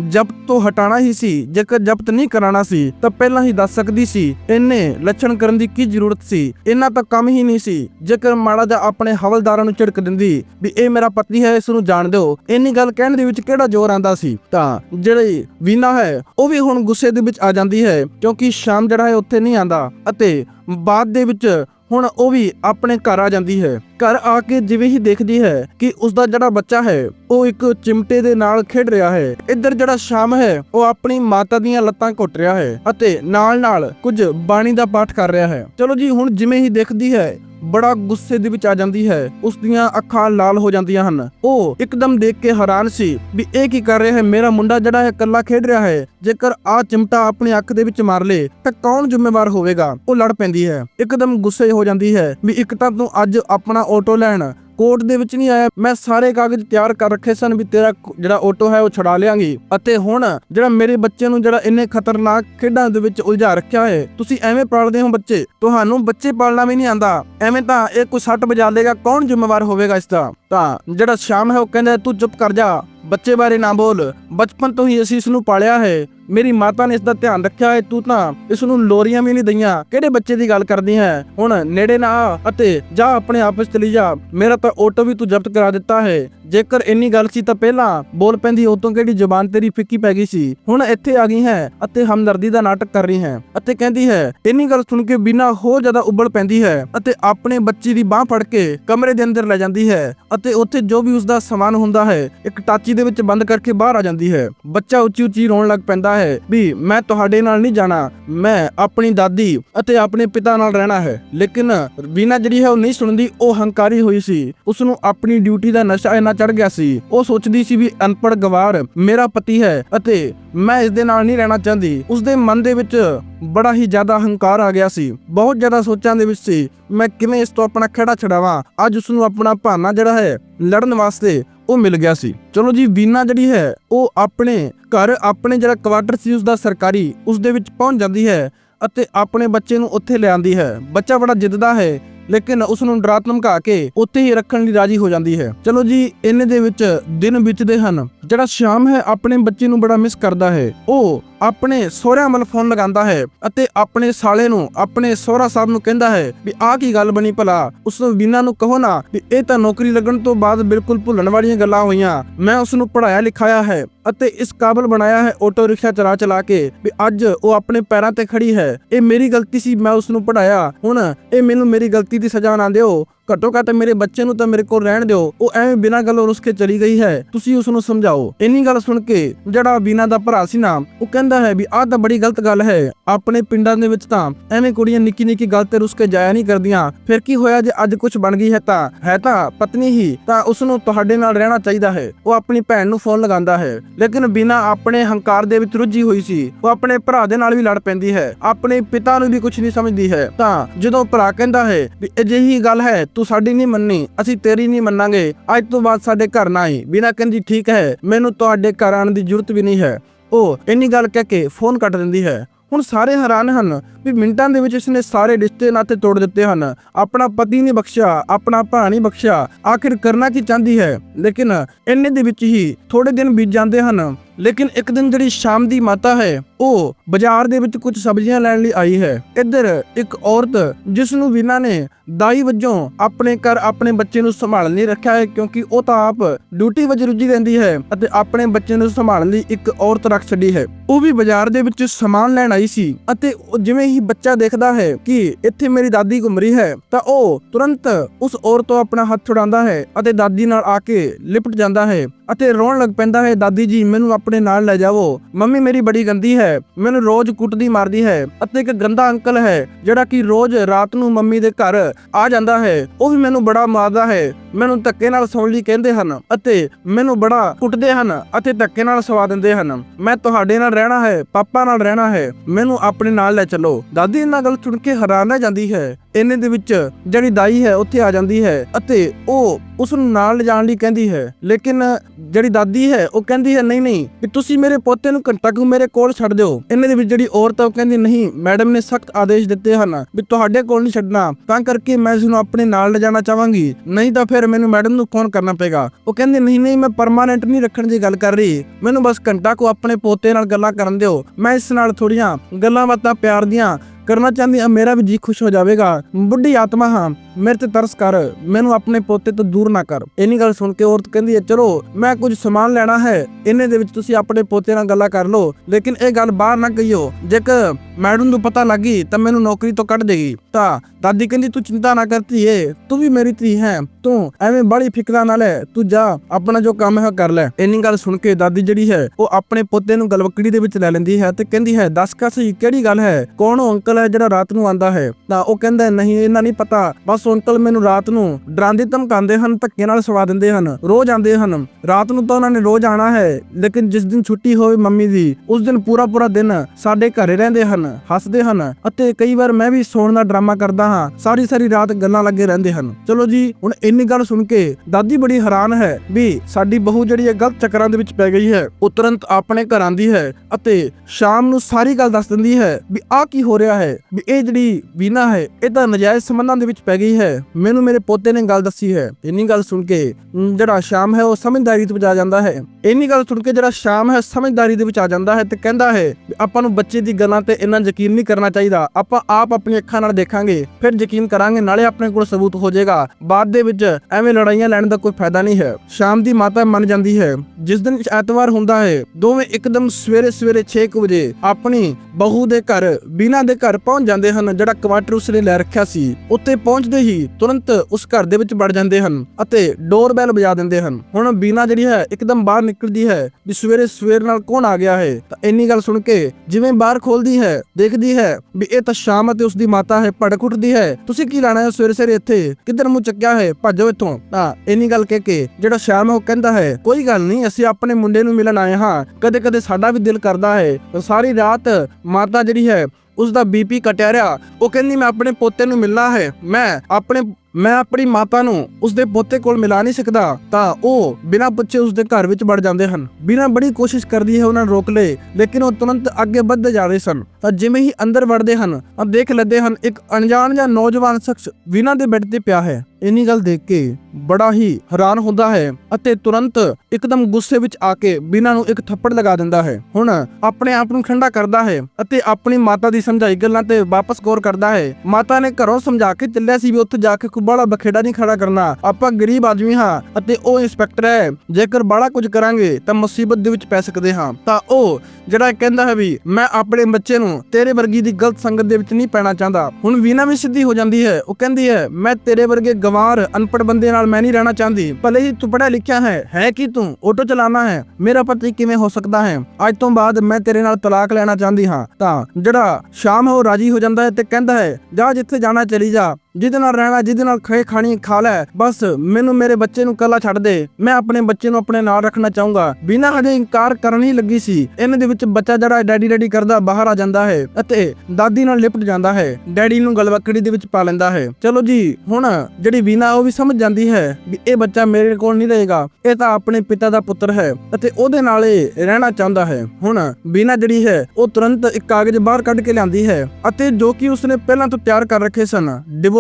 ਜ਼ਬਤ ਤੋਂ ਹਟਾਣਾ ਹੀ ਸੀ, ਜੇਕਰ ਜ਼ਬਤ ਨਹੀਂ ਕਰਾਣਾ ਸੀ, ਤਾਂ ਪਹਿਲਾਂ ਹੀ ਦੱਸ ਸਕਦੀ ਸੀ ਇਹਨੇ ਲੱਛਣ ਕਰਨ ਦੀ ਕੀ ਜ਼ਰੂਰਤ ਸੀ? ਇਹਨਾਂ ਤਾਂ ਕੰਮ ਹੀ ਨਹੀਂ ਸੀ। ਜੇਕਰ ਮਾੜਾ ਜਿਹਾ ਆਪਣੇ ਹਵਲਦਾਰਾਂ ਨੂੰ ਝਿੜਕ ਦਿੰਦੀ ਵੀ ਇਹ ਮੇਰਾ ਪਤੀ ਹੈ, ਇਸ ਨੂੰ ਜਾਣ ਦਿਓ ਇੰਨੀ ਗੱਲ ਕਹਿਣ ਦੇ ਵਿੱਚ ਕਿਹੜਾ ਜ਼ੋਰ ਆਂਦਾ ਸੀ? ਤਾਂ ਜਿਹੜੀ ਵੀਨਾ ਹੈ, ਉਹ ਵੀ ਹੁਣ ਗੁੱਸੇ ਦੇ ਵਿੱਚ ਆ ਜਾਂਦੀ ਹੈ, ਕਿਉਂਕਿ ਸ਼ਾਮ ਜਿਹੜਾ ਹੈ ਉੱਥੇ ਨਹੀਂ ਆਂਦਾ ਅਤੇ ਬਾਅਦ ਦੇ ਵਿੱਚ ਹੁਣ ਉਹ ਵੀ ਆਪਣੇ ਘਰ ਆ ਜਾਂਦੀ ਹੈ। ਘਰ ਆ ਕੇ ਜਿਵੇਂ ਹੀ ਦੇਖਦੀ ਹੈ ਕਿ ਉਸ ਦਾ ਜਿਹੜਾ ਬੱਚਾ ਹੈ ਉਹ ਇੱਕ ਚਿਮਟੇ ਦੇ ਨਾਲ ਖੇਡ ਰਿਹਾ ਹੈ। ਇੱਧਰ ਜਿਹੜਾ ਸ਼ਾਮ ਹੈ, ਉਹ ਆਪਣੀ ਮਾਤਾ ਦੀਆਂ ਲੱਤਾਂ ਘੁੱਟ ਰਿਹਾ ਹੈ ਅਤੇ ਨਾਲ-ਨਾਲ ਕੁਝ ਬਾਣੀ ਦਾ ਪਾਠ ਕਰ ਰਿਹਾ ਹੈ। ਚਲੋ ਜੀ, ਹੁਣ ਜਿਵੇਂ ਹੀ ਦੇਖਦੀ ਹੈ, ਬੜਾ ਗੁੱਸੇ ਦੇ ਵਿੱਚ ਆ ਜਾਂਦੀ ਹੈ। ਉਸ ਦੀਆਂ ਅੱਖਾਂ ਲਾਲ ਹੋ ਜਾਂਦੀਆਂ ਹਨ। ਉਹ ਇੱਕਦਮ ਦੇਖ ਕੇ ਹੈਰਾਨ ਸੀ ਵੀ ਇਹ ਕੀ ਕਰ ਰਿਹਾ ਹੈ? ਮੇਰਾ ਮੁੰਡਾ ਜਿਹੜਾ ਹੈ, ਇਕੱਲਾ ਖੇਡ ਰਿਹਾ ਹੈ। ਜੇਕਰ ਆ ਚਿਮਟਾ ਆਪਣੀ ਅੱਖ ਦੇ ਵਿੱਚ ਮਾਰ ਲੇ, ਤਾਂ ਕੌਣ ਜ਼ਿੰਮੇਵਾਰ ਹੋਵੇਗਾ? ਉਹ ਲੜ ਪੈਂਦੀ ਹੈ। ਇੱਕਦਮ ਗੁੱਸੇ ਹੋ ਜਾਂਦੀ ਹੈ ਵੀ ਇੱਕ ਤਾਂ ਤੂੰ ਅੱਜ ਆਪਣਾ ਆਟੋ ਲੈਣ ਕੋਰਟ ਦੇ ਵਿੱਚ ਨਹੀਂ ਆਇਆ। ਮੈਂ ਸਾਰੇ ਕਾਗਜ਼ ਤਿਆਰ ਕਰ ਰੱਖੇ ਸਨ ਵੀ ਤੇਰਾ ਜਿਹੜਾ ਆਟੋ ਹੈ ਉਹ ਛੁਡਾ ਲਿਆਂਗੀ। ਅਤੇ ਹੁਣ ਜਿਹੜਾ ਮੇਰੇ ਬੱਚੇ ਨੂੰ ਜਿਹੜਾ ਇੰਨੇ ਖਤਰਨਾਕ ਖੇਡਾਂ ਦੇ ਵਿੱਚ ਉਲਝਾ ਰੱਖਿਆ ਹੈ, ਤੁਸੀਂ ਐਵੇਂ ਪਾਲਦੇ ਹੋ ਬੱਚੇ? ਤੁਹਾਨੂੰ ਬੱਚੇ ਪਾਲਣਾ ਵੀ ਨਹੀਂ ਆਂਦਾ। ਐਵੇਂ ਤਾਂ ਇਹ ਕੋਈ ਸੱਟ ਵਜਾ ਲੇਗਾ ਕੌਣ ਜ਼ਿੰਮੇਵਾਰ ਹੋਵੇਗਾ ਇਸ ਦਾ? ਤਾਂ ਜਿਹੜਾ ਸ਼ਾਮ ਹੈ ਉਹ ਕਹਿੰਦਾ ਤੂੰ ਚੁੱਪ ਕਰ ਜਾ। ਬੱਚੇ ਬਾਰੇ ਨਾ ਬੋਲ। ਬਚਪਨ ਤੋਂ ਹੀ ਅਸੀਂ ਇਸ ਨੂੰ ਪਾਲਿਆ ਹੈ। ਮੇਰੀ ਮਾਤਾ ਨੇ ਇਸ ਦਾ ਧਿਆਨ ਰੱਖਿਆ ਹੈ। ਤੂੰ ਤਾਂ ਇਸ ਨੂੰ ਲੋਰੀਆਂ ਵੀ ਨਹੀਂ ਦਈਆਂ। ਕਿਹੜੇ ਬੱਚੇ ਦੀ ਗੱਲ ਕਰਦੀ ਹੈ? ਹੁਣ ਨੇੜੇ ਨਾ ਅਤੇ ਜਾ ਆਪਣੇ ਆਫਿਸ ਚਲੀ ਜਾ। ਮੇਰਾ ਤਾਂ ਆਟੋ ਵੀ ਤੂੰ ਜ਼ਬਤ ਕਰਾ ਦਿੱਤਾ ਹੈ। ਜੇਕਰ ਇੰਨੀ ਗੱਲ ਸੀ ਤਾਂ ਪਹਿਲਾਂ ਬੋਲ ਪੈਂਦੀ ਉਤੋਂ ਕਿਹੜੀ ਜ਼ੁਬਾਨ ਤੇਰੀ ਫਿੱਕੀ ਪੈ ਗਈ ਸੀ? ਹੁਣ ਇੱਥੇ ਆ ਗਈ ਹੈ ਅਤੇ ਹਮਦਰਦੀ ਦਾ ਨਾਟਕ ਕਰ ਰਹੀ ਹੈ ਅਤੇ ਕਹਿੰਦੀ ਹੈ, ਇੰਨੀ ਗੱਲ ਸੁਣ ਕੇ ਬਿਨਾ ਹੋਰ ਜ਼ਿਆਦਾ ਉਬਲ ਪੈਂਦੀ ਹੈ ਅਤੇ ਆਪਣੇ ਬੱਚੀ ਦੀ ਬਾਹ ਫੜ ਕੇ ਕਮਰੇ ਦੇ ਅੰਦਰ ਲੈ ਜਾਂਦੀ ਹੈ ਅਤੇ ਉੱਥੇ ਜੋ ਵੀ ਉਸ ਦਾ ਸਮਾਨ ਹੁੰਦਾ ਹੈ, ਇੱਕ ਟਾਚੀ ਦੇ ਵਿੱਚ ਬੰਦ ਕਰਕੇ ਬਾਹਰ ਆ ਜਾਂਦੀ ਹੈ। ਬੱਚਾ ਉੱਚੀ ਉੱਚੀ ਰੋਣ ਲੱਗ ਪੈਂਦਾ ਹੈ ਵੀ ਮੈਂ ਤੁਹਾਡੇ ਨਾਲ ਨਹੀਂ ਜਾਣਾ। ਮੈਂ ਆਪਣੀ ਦਾਦੀ ਅਤੇ ਆਪਣੇ ਪਿਤਾ ਨਾਲ ਰਹਿਣਾ ਹੈ। ਲੇਕਿਨ ਵੀਨਾ ਜਿਹੜੀ ਹੈ ਉਹ ਨਹੀਂ ਸੁਣਦੀ, ਉਹ ਹੰਕਾਰੀ ਹੋਈ ਸੀ। ਉਸ ਨੂੰ ਆਪਣੀ ਡਿਊਟੀ ਦਾ ਨਸ਼ਾ ਇੰਨਾ ਚੜ ਗਿਆ ਸੀ। ਉਹ ਸੋਚਦੀ ਸੀ ਵੀ ਅਨਪੜ ਗਵਾਰ ਮੇਰਾ ਪਤੀ ਹੈ ਅਤੇ ਮੈਂ ਇਸ ਦੇ ਨਾਲ ਨਹੀਂ ਰਹਿਣਾ ਚਾਹੁੰਦੀ। ਉਸ ਦੇ ਮਨ ਦੇ ਵਿੱਚ ਬੜਾ ਹੀ ਜ਼ਿਆਦਾ ਹੰਕਾਰ ਆ ਗਿਆ ਸੀ। ਬਹੁਤ ਜ਼ਿਆਦਾ ਸੋਚਾਂ ਦੇ ਵਿੱਚ ਸੀ, ਮੈਂ ਕਿਵੇਂ ਇਸ ਤੋਂ ਆਪਣਾ ਖੇੜਾ ਛਡਾਵਾਂ? ਅੱਜ ਉਸ ਨੂੰ ਆਪਣਾ ਭਾਨਾ ਜਿਹੜਾ ਹੈ ਲੜਨ ਵਾਸਤੇ ਉਹ ਮਿਲ ਗਿਆ ਸੀ। ਚਲੋ ਜੀ, ਵੀਨਾ ਜਿਹੜੀ ਹੈ, ਉਹ ਆਪਣੇ ਘਰ, ਆਪਣੇ ਜਿਹੜਾ ਕੁਆਟਰ ਸੀ ਉਸ ਦਾ ਸਰਕਾਰੀ ਉਸ ਦੇ ਵਿੱਚ ਪਹੁੰਚ ਜਾਂਦੀ ਹੈ ਅਤੇ ਆਪਣੇ ਬੱਚੇ ਨੂੰ ਉੱਥੇ ਲਿਆਂਦੀ ਹੈ। ਬੱਚਾ ਬੜਾ ਜਿੱਦਦਾ ਹੈ, ਲੇਕਿਨ ਉਸ ਨੂੰ ਡਰਾ ਧਮਕਾ ਕੇ ਉੱਥੇ ਹੀ ਰੱਖਣ ਲਈ ਰਾਜੀ ਹੋ ਜਾਂਦੀ ਹੈ। ਚਲੋ ਜੀ, ਇੰਨੇ ਦੇ ਵਿੱਚ ਦਿਨ ਬੀਤਦੇ ਹਨ। ਜਿਹੜਾ ਸ਼ਾਮ ਹੈ, ਆਪਣੇ ਬੱਚੇ ਨੂੰ ਬੜਾ ਮਿਸ ਕਰਦਾ ਹੈ। ਉਹ ਆਪਣੇ ਸਹੁਰਿਆਂ ਵੱਲ ਫੋਨ ਲਗਾਉਂਦਾ ਹੈ ਅਤੇ ਆਪਣੇ ਸਾਲੇ ਨੂੰ ਆਪਣੇ ਸਹੁਰਾ ਸਾਹਿਬ ਨੂੰ ਕਹਿੰਦਾ ਹੈ ਵੀ ਆਹ ਕੀ ਗੱਲ ਬਣੀ ਭਲਾ? ਉਸ ਵੀਨਾ ਨੂੰ ਕਹੋ ਨਾ ਵੀ ਇਹ ਤਾਂ ਨੌਕਰੀ ਲੱਗਣ ਤੋਂ ਬਾਅਦ ਬਿਲਕੁਲ ਭੁੱਲਣ ਵਾਲੀਆਂ ਗੱਲਾਂ ਹੋਈਆਂ। ਮੈਂ ਉਸ ਨੂੰ ਪੜਾਇਆ ਲਿਖਾਇਆ ਹੈ ਅਤੇ ਇਸ ਕਾਬਲ ਬਣਾਇਆ ਹੈ ਆਟੋ ਰਿਕਸ਼ਾ ਚਲਾ ਚਲਾ ਕੇ ਵੀ ਅੱਜ ਉਹ ਆਪਣੇ ਪੈਰਾਂ ਤੇ ਖੜੀ ਹੈ। ਇਹ ਮੇਰੀ ਗਲਤੀ ਸੀ, ਮੈਂ ਉਸ ਨੂੰ ਪੜਾਇਆ ਹੁਣ ਇਹ ਮੈਨੂੰ ਮੇਰੀ ਗਲਤੀ ਦੀ ਸਜ਼ਾ ਨਾ ਦਿਓ। ਘੱਟੋ ਘੱਟ ਮੇਰੇ ਬੱਚੇ ਨੂੰ ਤਾਂ ਮੇਰੇ ਕੋਲ ਰਹਿਣ ਦਿਓ। ਉਹ ਐਵੇਂ ਬਿਨਾਂ ਗੱਲੋਂ ਰੁੱਸ ਕੇ ਚਲੀ ਗਈ ਹੈ। ਤੁਸੀਂ ਉਸ ਨੂੰ ਸਮਝਾਓ। ਇੰਨੀ ਗੱਲ ਸੁਣ ਕੇ ਜਿਹੜਾ ਬੀਨਾ ਦਾ ਭਰਾ ਸੀ ਨਾ, ਉਹ ਕਹਿੰਦਾ ਹੈ ਵੀ ਆਹ ਤਾਂ ਬੜੀ ਗਲਤ ਗੱਲ ਹੈ। ਆਪਣੇ ਪਿੰਡਾਂ ਦੇ ਵਿੱਚ ਤਾਂ ਐਵੇਂ ਕੁੜੀਆਂ ਨਿੱਕੀ ਨਿੱਕੀ ਗੱਲ ਤੇ ਰੁੱਸ ਕੇ ਜਾਇਆ ਨਹੀਂ ਕਰਦੀਆਂ। ਫਿਰ ਕੀ ਹੋਇਆ ਜੇ ਅੱਜ ਕੁਝ ਬਣ ਗਈ ਹੈ ਤਾਂ? ਹੈ ਤਾਂ ਪਤਨੀ ਹੀ, ਤਾਂ ਉਸ ਨੂੰ ਤੁਹਾਡੇ ਨਾਲ ਰਹਿਣਾ ਚਾਹੀਦਾ ਹੈ। ਉਹ ਆਪਣੀ ਭੈਣ ਨੂੰ ਫੋਨ ਲਗਾਉਂਦਾ ਹੈ। ਲੇਕਿਨ ਬਿਨਾ ਆਪਣੇ ਹੰਕਾਰ ਦੇ ਵਿੱਚ ਰੁੱਝੀ ਹੋਈ ਸੀ। ਉਹ ਆਪਣੇ ਭਰਾ ਦੇ ਨਾਲ ਵੀ ਲੜ ਪੈਂਦੀ ਹੈ। ਆਪਣੇ ਪਿਤਾ ਨੂੰ ਵੀ ਕੁਝ ਨਹੀਂ ਸਮਝਦੀ ਹੈ। ਤਾਂ ਜਦੋਂ ਭਰਾ ਕਹਿੰਦਾ ਹੈ ਵੀ ਅਜਿਹੀ ਗੱਲ ਹੈ ਤੂੰ ਸਾਡੀ ਨਹੀਂ ਮੰਨੀ, ਅਸੀਂ ਤੇਰੀ ਨਹੀਂ ਮੰਨਾਂਗੇ। ਅੱਜ ਤੋਂ ਬਾਅਦ ਸਾਡੇ ਘਰ ਨਾ ਆਈ। ਬਿਨਾ ਕਹਿੰਦੀ ਠੀਕ ਹੈ, ਮੈਨੂੰ ਤੁਹਾਡੇ ਘਰ ਆਉਣ ਦੀ ਜ਼ਰੂਰਤ ਵੀ ਨਹੀਂ ਹੈ। ਉਹ ਇੰਨੀ ਗੱਲ ਕਹਿ ਕੇ ਫੋਨ ਕੱਟ ਦਿੰਦੀ ਹੈ। ਹੁਣ ਸਾਰੇ ਹੈਰਾਨ ਹਨ ਵੀ ਮਿੰਟਾਂ ਦੇ ਵਿੱਚ ਇਸਨੇ ਸਾਰੇ ਰਿਸ਼ਤੇ ਨਾਤੇ ਤੋੜ ਦਿੱਤੇ ਹਨ। ਆਪਣਾ ਪਤੀ ਨਹੀਂ ਬਖਸ਼ਿਆ, ਆਪਣਾ ਭਰਾ ਨਹੀਂ ਬਖਸ਼ਿਆ। ਆਖਿਰ ਕਰਨਾ ਕੀ ਚਾਹੁੰਦੀ ਹੈ? ਲੇਕਿਨ ਇੰਨੇ ਦੇ ਵਿੱਚ ਹੀ ਥੋੜੇ ਦਿਨ ਬੀਤ ਜਾਂਦੇ ਹਨ। ਲੇਕਿਨ ਇੱਕ ਦਿਨ ਜਿਹੜੀ ਸ਼ਾਮ ਦੀ ਮਾਤਾ ਹੈ, ਉਹ ਬਾਜ਼ਾਰ ਦੇ ਵਿੱਚ ਕੁਝ ਸਬਜ਼ੀਆਂ ਲੈਣ ਲਈ ਆਈ ਹੈ। ਇੱਧਰ ਇੱਕ ਔਰਤ, ਜਿਸ ਨੂੰ ਵੀਨਾ ਨੇ ਦਾਈ ਵਜੋਂ ਆਪਣੇ ਘਰ ਆਪਣੇ ਬੱਚੇ ਨੂੰ ਸੰਭਾਲਣ ਲਈ ਰੱਖਿਆ ਹੈ, ਕਿਉਂਕਿ ਉਹ ਤਾਂ ਆਪ ਡਿਊਟੀ ਵਿੱਚ ਰੁੱਝੀ ਰਹਿੰਦੀ ਹੈ ਅਤੇ ਆਪਣੇ ਬੱਚੇ ਨੂੰ ਸੰਭਾਲਣ ਲਈ ਇੱਕ ਔਰਤ ਰੱਖ ਛੱਡੀ ਹੈ। ਉਹ ਵੀ ਬਾਜ਼ਾਰ ਦੇ ਵਿੱਚ ਸਮਾਨ ਲੈਣ ਆਈ ਸੀ ਅਤੇ ਜਿਵੇਂ ਹੀ ਬੱਚਾ ਦੇਖਦਾ ਹੈ ਕਿ ਇੱਥੇ ਮੇਰੀ ਦਾਦੀ ਘੁੰਮ ਰਹੀ ਹੈ, ਤਾਂ ਉਹ ਤੁਰੰਤ ਉਸ ਔਰਤ ਤੋਂ ਆਪਣਾ ਹੱਥ ਛੁਡਾਉਂਦਾ ਹੈ ਅਤੇ ਦਾਦੀ ਨਾਲ ਆ ਕੇ ਲਿਪਟ ਜਾਂਦਾ ਹੈ ਅਤੇ ਰੋਣ ਲੱਗ ਪੈਂਦਾ ਹੈ, ਦਾਦੀ ਜੀ, ਮੈਨੂੰ ਆਪਣੇ ਨਾਲ ਲੈ ਜਾਵੋ। ਮੰਮੀ ਮੇਰੀ ਬੜੀ ਗੰਦੀ ਹੈ। ਮੈਨੂੰ ਰੋਜ਼ ਕੁੱਟਦੀ ਮਾਰਦੀ ਹੈ ਅਤੇ ਇੱਕ ਗੰਦਾ ਅੰਕਲ ਹੈ, ਜਿਹੜਾ ਕਿ ਰੋਜ਼ ਰਾਤ ਨੂੰ ਮੰਮੀ ਦੇ ਘਰ ਆ ਜਾਂਦਾ ਹੈ। ਉਹ ਵੀ ਮੈਨੂੰ ਬੜਾ ਮਾਰਦਾ ਹੈ। ਮੈਨੂੰ ਧੱਕੇ ਨਾਲ ਸੌਣ ਲਈ ਕਹਿੰਦੇ ਹਨ ਅਤੇ ਮੈਨੂੰ ਬੜਾ ਕੁੱਟਦੇ ਹਨ ਅਤੇ ਧੱਕੇ ਨਾਲ ਸਵਾ ਦਿੰਦੇ ਹਨ। ਮੈਂ ਤੁਹਾਡੇ ਨਾਲ ਰਹਿਣਾ ਹੈ, ਪਾਪਾ ਨਾਲ ਰਹਿਣਾ ਹੈ। ਮੈਨੂੰ ਆਪਣੇ ਨਾਲ ਲੈ ਚੱਲੋ। ਦਾਦੀ, ਇਹਨਾਂ ਗੱਲ ਸੁਣ ਕੇ ਹੈਰਾਨ ਰਹਿ ਜਾਂਦੀ ਹੈ। ਇੰਨੇ ਦੇ ਵਿੱਚ ਜਿਹੜੀ ਦਾਈ ਹੈ, ਉੱਥੇ ਆ ਜਾਂਦੀ ਹੈ ਅਤੇ ਉਹ ਉਸ ਨੂੰ ਨਾਲ ਲਿਜਾਣ ਲਈ ਕਹਿੰਦੀ ਹੈ। ਲੇਕਿਨ ਜਿਹੜੀ ਦਾਦੀ ਹੈ, ਉਹ ਕਹਿੰਦੀ ਹੈ, ਨਹੀਂ ਨਹੀਂ, ਵੀ ਤੁਸੀਂ ਮੇਰੇ ਪੋਤੇ ਨੂੰ ਘੰਟਾ ਕੁ ਮੇਰੇ ਕੋਲ ਛੱਡ ਦਿਓ। ਇੰਨੇ ਦੇ ਵਿੱਚ ਜਿਹੜੀ ਔਰਤ ਹੈ, ਉਹ ਕਹਿੰਦੀ, ਨਹੀਂ, ਮੈਡਮ ਨੇ ਸਖਤ ਆਦੇਸ਼ ਦਿੱਤੇ ਹਨ ਵੀ ਤੁਹਾਡੇ ਕੋਲ ਨਹੀਂ ਛੱਡਣਾ, ਤਾਂ ਕਰਕੇ ਮੈਂ ਇਸ ਨੂੰ ਆਪਣੇ ਨਾਲ ਲਿਜਾਣਾ ਚਾਹਾਂਗੀ। ਨਹੀਂ ਤਾਂ ਫਿਰ ਮੈਨੂੰ ਮੈਡਮ ਨੂੰ ਫੋਨ ਕਰਨਾ ਪਏਗਾ। ਉਹ ਕਹਿੰਦੀ, ਨਹੀਂ ਨਹੀਂ, ਮੈਂ ਪਰਮਾਨੈਂਟ ਨਹੀਂ ਰੱਖਣ ਦੀ ਗੱਲ ਕਰ ਰਹੀ। ਮੈਨੂੰ ਬਸ ਘੰਟਾ ਕੋ ਆਪਣੇ ਪੋਤੇ ਨਾਲ ਗੱਲਾਂ ਕਰਨ ਦਿਓ। ਮੈਂ ਇਸ ਨਾਲ ਥੋੜੀਆਂ ਗੱਲਾਂ ਬਾਤਾਂ ਪਿਆਰ ਦੀਆਂ ਕਰਨਾ ਚਾਹੁੰਦੀ ਆ, ਮੇਰਾ ਵੀ ਜੀ ਖੁਸ਼ ਹੋ ਜਾਵੇਗਾ। ਬੁੱਢੀ ਆਤਮਾ ਹਾਂ, ਮੇਰੇ ਤੇ ਤਰਸ ਕਰ, ਮੈਨੂੰ ਆਪਣੇ ਪੋਤੇ ਤੋਂ ਦੂਰ ਨਾ ਕਰ। ਇੰਨੀ ਗੱਲ ਸੁਣ ਕੇ ਔਰਤ ਕਹਿੰਦੀ ਹੈ, ਚਲੋ, ਮੈਂ ਕੁਝ ਸਮਾਨ ਲੈਣਾ ਹੈ, ਇੰਨੇ ਦੇ ਵਿੱਚ ਤੁਸੀਂ ਆਪਣੇ ਪੋਤੇ ਨਾਲ ਗੱਲਾਂ ਕਰ ਲਓ, ਲੇਕਿਨ ਇਹ ਗੱਲ ਬਾਹਰ ਨਾ ਕਹੀਓ। ਜੇਕਰ ਮੈਡਮ ਨੂੰ ਪਤਾ ਲੱਗੀ, ਤਾਂ ਮੈਨੂੰ ਨੌਕਰੀ ਤੋਂ ਕੱਢ ਦੇਗੀ। ਤਾਂ ਦਾਦੀ ਕਹਿੰਦੀ, ਤੂੰ ਚਿੰਤਾ ਨਾ ਕਰਤੀ ਏ ਤੂੰ ਵੀ ਮੇਰੀ ਧੀ ਹੈ, ਤੂੰ ਐਵੇਂ ਬੜੀ ਫਿਕਰਾਂ ਨਾਲ ਹੈ, ਤੂੰ ਜਾ, ਆਪਣਾ ਜੋ ਕੰਮ ਹੈ ਉਹ ਕਰ ਲੈ। ਇੰਨੀ ਗੱਲ ਸੁਣ ਕੇ ਦਾਦੀ ਜਿਹੜੀ ਹੈ, ਉਹ ਆਪਣੇ ਪੋਤੇ ਨੂੰ ਗਲਵਕੜੀ ਦੇ ਵਿੱਚ ਲੈ ਲੈਂਦੀ ਹੈ ਤੇ ਕਹਿੰਦੀ ਹੈ, ਦੱਸ ਕਾ ਸਹੀ ਕਿਹੜੀ ਗੱਲ ਹੈ? ਕੌਣ ਉਹ ਅੰਕਲ ਹੈ ਜਿਹੜਾ ਰਾਤ ਨੂੰ ਆਂਦਾ ਹੈ। ਤਾਂ ਉਹ ਕਹਿੰਦਾ, ਨਹੀਂ, ਇਹਨਾਂ ਨਹੀਂ ਪਤਾ। ਬਸ ਅੰਕਲ ਮੈਨੂੰ ਰਾਤ ਨੂੰ ਡਰਾਉਂਦੇ ਧਮਕਾਉਂਦੇ ਹਨ, ਧੱਕੇ ਨਾਲ ਸਵਾ ਦਿੰਦੇ ਹਨ। ਰੋਜ਼ ਆਉਂਦੇ ਹਨ। ਰਾਤ ਨੂੰ ਤਾਂ ਉਹਨਾਂ ਨੇ ਰੋਜ਼ ਆਣਾ ਹੈ, ਲੇਕਿਨ ਜਿਸ ਦਿਨ ਛੁੱਟੀ ਹੋਵੇ ਮੰਮੀ ਦੀ, ਉਸ ਦਿਨ ਪੂਰਾ ਪੂਰਾ ਦਿਨ ਸਾਡੇ ਘਰੇ ਰਹਿੰਦੇ ਹਨ, ਹੱਸਦੇ ਹਨ ਅਤੇ ਕਈ ਵਾਰ ਮੈਂ ਵੀ ਸੌਣ ਦਾ ਡਰਾਮਾ ਕਰਦਾ ਹਾਂ। ਸਾਰੀ ਸਾਰੀ ਰਾਤ ਗੱਲਾਂ ਲੱਗੇ ਰਹਿੰਦੇ ਹਨ। ਚਲੋ ਜੀ, ਹੁਣ ਇੰਨੀ ਗੱਲ ਸੁਣ ਕੇ ਦਾਦੀ ਬੜੀ ਹੈਰਾਨ ਹੈ ਵੀ ਸਾਡੀ ਬਹੂ ਜਿਹੜੀ ਹੈ ਗਲਤ ਚੱਕਰਾਂ ਦੇ ਵਿੱਚ ਪੈ ਗਈ ਹੈ। ਉਹ ਤੁਰੰਤ ਆਪਣੇ ਘਰ ਆਂਦੀ ਹੈ ਅਤੇ ਸ਼ਾਮ ਨੂੰ ਸਾਰੀ ਗੱਲ ਦੱਸ ਦਿੰਦੀ ਹੈ ਵੀ ਆਹ ਕੀ ਹੋ ਰਿਹਾ ਹੈ ਵੀ ਇਹ ਜਿਹੜੀ ਵੀਨਾ ਹੈ ਇਹ ਤਾਂ ਨਜਾਇਜ਼ ਸੰਬੰਧਾਂ ਦੇ ਵਿੱਚ ਪੈ ਗਈ ਹੈ। ਮੈਨੂੰ ਮੇਰੇ ਪੋਤੇ ਨੇ ਗੱਲ ਦੱਸੀ ਹੈ। ਇੰਨੀ ਗੱਲ ਸੁਣ ਕੇ ਜਿਹੜਾ ਸ਼ਾਮ ਹੈ ਉਹ ਸਮਝਦਾਰੀ ਤੋਂ ਆ ਜਾਂਦਾ ਹੈ। ਇੰਨੀ ਗੱਲ ਸੁਣ ਕੇ ਜਿਹੜਾ ਸ਼ਾਮ ਹੈ ਸਮਝਦਾਰੀ ਦੇ ਵਿੱਚ ਆ ਜਾਂਦਾ ਹੈ ਤੇ ਕਹਿੰਦਾ ਹੈ ਆਪਾਂ ਨੂੰ ਬੱਚੇ ਦੀ ਗੱਲਾਂ ਤੇ ਇੰਨਾ ਯਕੀਨ ਨਹੀਂ ਕਰਨਾ ਚਾਹੀਦਾ। ਆਪਾਂ ਆਪ ਆਪਣੀ ਅੱਖਾਂ ਨਾਲ ਦੇਖਾਂਗੇ, ਫਿਰ ਯਕੀਨ ਕਰਾਂਗੇ, ਨਾਲੇ ਆਪਣੇ ਕੋਲ ਸਬੂਤ ਹੋ ਜਾਏਗਾ। ਬਾਅਦ ਦੇ ਵਿੱਚ ਐਵੇਂ ਲੜਾਈਆਂ ਲੈਣ ਦਾ ਕੋਈ ਫਾਇਦਾ ਨਹੀਂ ਹੈ। ਸ਼ਾਮ ਦੀ ਮਾਤਾ ਮੰਨ ਜਾਂਦੀ ਹੈ, ਜਿਸ ਦਿਨ ਐਤਵਾਰ ਹੁੰਦਾ ਹੈ, ਦੋਵੇਂ ਇੱਕਦਮ ਸਵੇਰੇ ਸਵੇਰੇ 6 ਵਜੇ ਆਪਣੀ ਬਹੂ ਦੇ ਘਰ ਬਿਨਾ ਦੇ ਘਰ ਘਰ ਪਹੁੰਚ ਜਾਂਦੇ ਹਨ, ਜਿਹੜਾ ਕੁਆਟਰ ਉਸਨੇ ਲੈ ਰੱਖਿਆ ਸੀ। ਉੱਤੇ ਪਹੁੰਚਦੇ ਹੀ ਤੁਰੰਤ ਉਸ ਘਰ ਦੇ ਵਿੱਚ ਵੜ ਜਾਂਦੇ ਹਨ ਅਤੇ ਡੋਰਬੈਲ ਵਜਾ ਦਿੰਦੇ ਹਨ। ਹੁਣ ਬੀਨਾ ਜਿਹੜੀ ਹੈ, ਇੱਕਦਮ ਬਾਹਰ ਨਿਕਲਦੀ ਹੈ ਵੀ ਸਵੇਰੇ ਸਵੇਰ ਨਾਲ ਕੌਣ ਆ ਗਿਆ ਹੈ। ਤਾਂ ਇੰਨੀ ਗੱਲ ਸੁਣ ਕੇ ਜਿਵੇਂ ਬਾਹਰ ਖੋਲਦੀ ਹੈ, ਦੇਖਦੀ ਹੈ ਵੀ ਇਹ ਤਾਂ ਸ਼ਾਮ ਅਤੇ ਉਸ ਦੀ ਮਾਤਾ ਹੈ, ਭੜਕ ਉੱਠਦੀ ਹੈ। ਤੁਸੀਂ ਕੀ ਲਾਣਾ ਹੈ ਸਵੇਰੇ ਸਵੇਰੇ ਇੱਥੇ? ਕਿੱਧਰ ਮੂੰਹ ਚੱਕਿਆ ਹੈ? ਭੱਜੋ ਇੱਥੋਂ। ਤਾਂ ਇੰਨੀ ਗੱਲ ਕਹਿ ਕੇ ਜਿਹੜਾ ਸ਼ਾਮ ਹੈ ਉਹ ਕਹਿੰਦਾ ਹੈ, ਕੋਈ ਗੱਲ ਨਹੀਂ, ਅਸੀਂ ਆਪਣੇ ਮੁੰਡੇ ਨੂੰ ਮਿਲਣ ਆਏ ਹਾਂ। ਕਦੇ ਕਦੇ ਸਾਡਾ ਵੀ ਦਿਲ ਕਰਦਾ ਹੈ। ਤਾਂ ਸਾਰੀ ਰਾਤ ਮਾਤਾ ਜਿਹੜੀ ਹੈ ਉਸ ਦਾ ਬੀਪੀ ਕਟਿਆ ਰਿਹਾ। ਉਹ ਕਹਿੰਦੀ, ਮੈਂ ਆਪਣੇ ਪੋਤੇ ਨੂੰ ਮਿਲਣਾ ਹੈ। ਮੈਂ ਆਪਣੇ ਮੈਂ ਆਪਣੀ ਮਾਤਾ ਨੂੰ ਉਸਦੇ ਪੋਤੇ ਕੋਲ ਮਿਲਾ ਨਹੀਂ ਸਕਦਾ, ਤਾਂ ਉਹ ਬਿਨਾਂ ਪੁੱਛੇ ਉਸਦੇ ਘਰ ਵਿੱਚ ਵੜ ਜਾਂਦੇ ਹਨ। ਬਿਨਾਂ ਬੜੀ ਕੋਸ਼ਿਸ਼ ਕਰਦੀ ਹੈ ਉਹਨਾਂ ਨੂੰ ਰੋਕ ਲੇ, ਲੇਕਿਨ ਉਹ ਤੁਰੰਤ ਅੱਗੇ ਵੱਧਦੇ ਜਾ ਰਹੇ ਸਨ। ਤਾਂ ਜਿਵੇਂ ਹੀ ਅੰਦਰ ਵੜਦੇ ਹਨ, ਤਾਂ ਦੇਖ ਲੈਂਦੇ ਹਨ, ਇੱਕ ਅਣਜਾਣ ਜਾਂ ਨੌਜਵਾਨ ਸ਼ਖਸ ਬਿਨਾਂ ਦੇ ਬੈੱਡ ਤੇ ਪਿਆ ਹੈ। ਇੰਨੀ ਗੱਲ ਦੇਖ ਕੇ ਬੜਾ ਹੀ ਹੈਰਾਨ ਹੁੰਦਾ ਹੈ ਅਤੇ ਤੁਰੰਤ ਇੱਕਦਮ ਗੁੱਸੇ ਵਿੱਚ ਆ ਕੇ ਬਿਨਾਂ ਨੂੰ ਇੱਕ ਥੱਪੜ ਲਗਾ ਦਿੰਦਾ ਹੈ। ਹੁਣ ਆਪਣੇ ਆਪ ਨੂੰ ਠੰਡਾ ਕਰਦਾ ਹੈ ਅਤੇ ਆਪਣੀ ਮਾਤਾ ਦੀ ਸਮਝਾਈ ਗੱਲਾਂ ਤੇ ਵਾਪਸ ਗੌਰ ਕਰਦਾ ਹੈ। ਮਾਤਾ ਨੇ ਘਰੋਂ ਸਮਝਾ ਕੇ ਚੱਲਿਆ ਸੀ ਵੀ ਉੱਥੇ ਜਾ ਕੇ ਬੜਾ ਬਖੇੜਾ ਨਹੀਂ ਖੜਾ ਕਰਨਾ। ਆਪਾਂ ਗਰੀਬ ਆਦਮੀ ਹਾਂ ਅਤੇ ਉਹ ਇੰਸਪੈਕਟਰ ਹੈ। ਜੇਕਰ ਬੜਾ ਕੁਝ ਕਰਾਂਗੇ ਤਾਂ ਮੁਸੀਬਤ ਦੇ ਵਿੱਚ ਪੈ ਸਕਦੇ ਹਾਂ। ਤਾਂ ਉਹ ਜਿਹੜਾ ਕਹਿੰਦਾ ਹੈ ਵੀ ਮੈਂ ਆਪਣੇ ਬੱਚੇ ਨੂੰ ਤੇਰੇ ਵਰਗੀ ਦੀ ਗਲਤ ਸੰਗਤ ਦੇ ਵਿੱਚ ਨਹੀਂ ਪੈਣਾ ਚਾਹੁੰਦਾ। ਹੁਣ ਵੀਨਾ ਵੀ ਸਿੱਧੀ ਹੋ ਜਾਂਦੀ ਹੈ। ਉਹ ਕਹਿੰਦੀ ਹੈ, ਮੈਂ ਤੇਰੇ ਵਰਗੇ ਗਵਾਰ ਅਨਪੜ ਬੰਦੇ ਨਾਲ ਮੈਂ ਨਹੀਂ ਰਹਿਣਾ ਚਾਹੁੰਦੀ। ਭਲੇ ਹੀ ਤੂੰ ਪੜ੍ਹਿਆ ਲਿਖਿਆ ਹੈ। ਹੈ ਕਿ ਤੂੰ? ਆਟੋ ਚਲਾਉਣਾ ਹੈ। ਮੇਰਾ ਪਤੀ ਕਿਵੇਂ ਹੋ ਸਕਦਾ ਹੈ? ਅੱਜ ਤੋਂ ਬਾਅਦ ਮੈਂ ਤੇਰੇ ਨਾਲ ਤਲਾਕ ਲੈਣਾ ਚਾਹੁੰਦੀ ਹਾਂ। ਤਾਂ ਜਿਹੜਾ ਸ਼ਾਮ ਹੋ ਰਾਜੀ ਹੋ ਜਾਂਦਾ ਹੈ ਤੇ ਕਹਿੰਦਾ ਹੈ, ਜਾ ਜਿੱਥੇ ਜਾਣਾ ਚਲੀ ਜਾ। ਜਿਹਦੇ ਨਾਲ ਰਹਿਣਾ, ਜਿਹਦੇ ਨਾਲ ਖੇ, ਖਾਣੀ, ਖਾ ਲੈ, ਬਸ ਮੈਨੂੰ ਮੇਰੇ ਬੱਚੇ ਨੂੰ ਕੱਲਾ ਛੱਡ ਦੇ। ਮੈਂ ਆਪਣੇ ਬੱਚੇ ਨੂੰ ਆਪਣੇ ਨਾਲ ਰੱਖਣਾ ਚਾਹੂੰਗਾ। ਬਿਨਾਂ ਹਜੇ ਇਨਕਾਰ ਕਰਨ ਹੀ ਲੱਗੀ ਸੀ। ਇਹਨਾਂ ਦੇ ਵਿੱਚ ਬੱਚਾ ਜਿਹੜਾ ਡੈਡੀ ਡੈਡੀ ਕਰਦਾ, ਬਾਹਰ ਆ ਜਾਂਦਾ ਹੈ ਅਤੇ ਦਾਦੀ ਨਾਲ ਲਿਪਟ ਜਾਂਦਾ ਹੈ। ਡੈਡੀ ਨੂੰ ਗਲਵੱਕੜੀ ਦੇ ਵਿੱਚ ਪਾ ਲੈਂਦਾ ਹੈ। ਚਲੋ ਜੀ, ਹੁਣ ਜਿਹੜੀ ਬੀਨਾ ਉਹ ਵੀ ਸਮਝ ਜਾਂਦੀ ਹੈ ਵੀ ਇਹ ਬੱਚਾ ਮੇਰੇ ਕੋਲ ਨਹੀਂ ਰਹੇਗਾ। ਇਹ ਤਾਂ ਆਪਣੇ ਪਿਤਾ ਦਾ ਪੁੱਤਰ ਹੈ ਅਤੇ ਉਹਦੇ ਨਾਲ ਇਹ ਰਹਿਣਾ ਚਾਹੁੰਦਾ ਹੈ। ਹੁਣ ਬੀਨਾ ਜਿਹੜੀ ਹੈ, ਉਹ ਤੁਰੰਤ ਇੱਕ ਕਾਗਜ਼ ਬਾਹਰ ਕੱਢ ਕੇ ਲਿਆਂਦੀ ਹੈ ਅਤੇ ਜੋ ਕਿ ਉਸਨੇ ਪਹਿਲਾਂ ਤੋਂ ਤਿਆਰ ਕਰ ਰੱਖੇ ਸਨ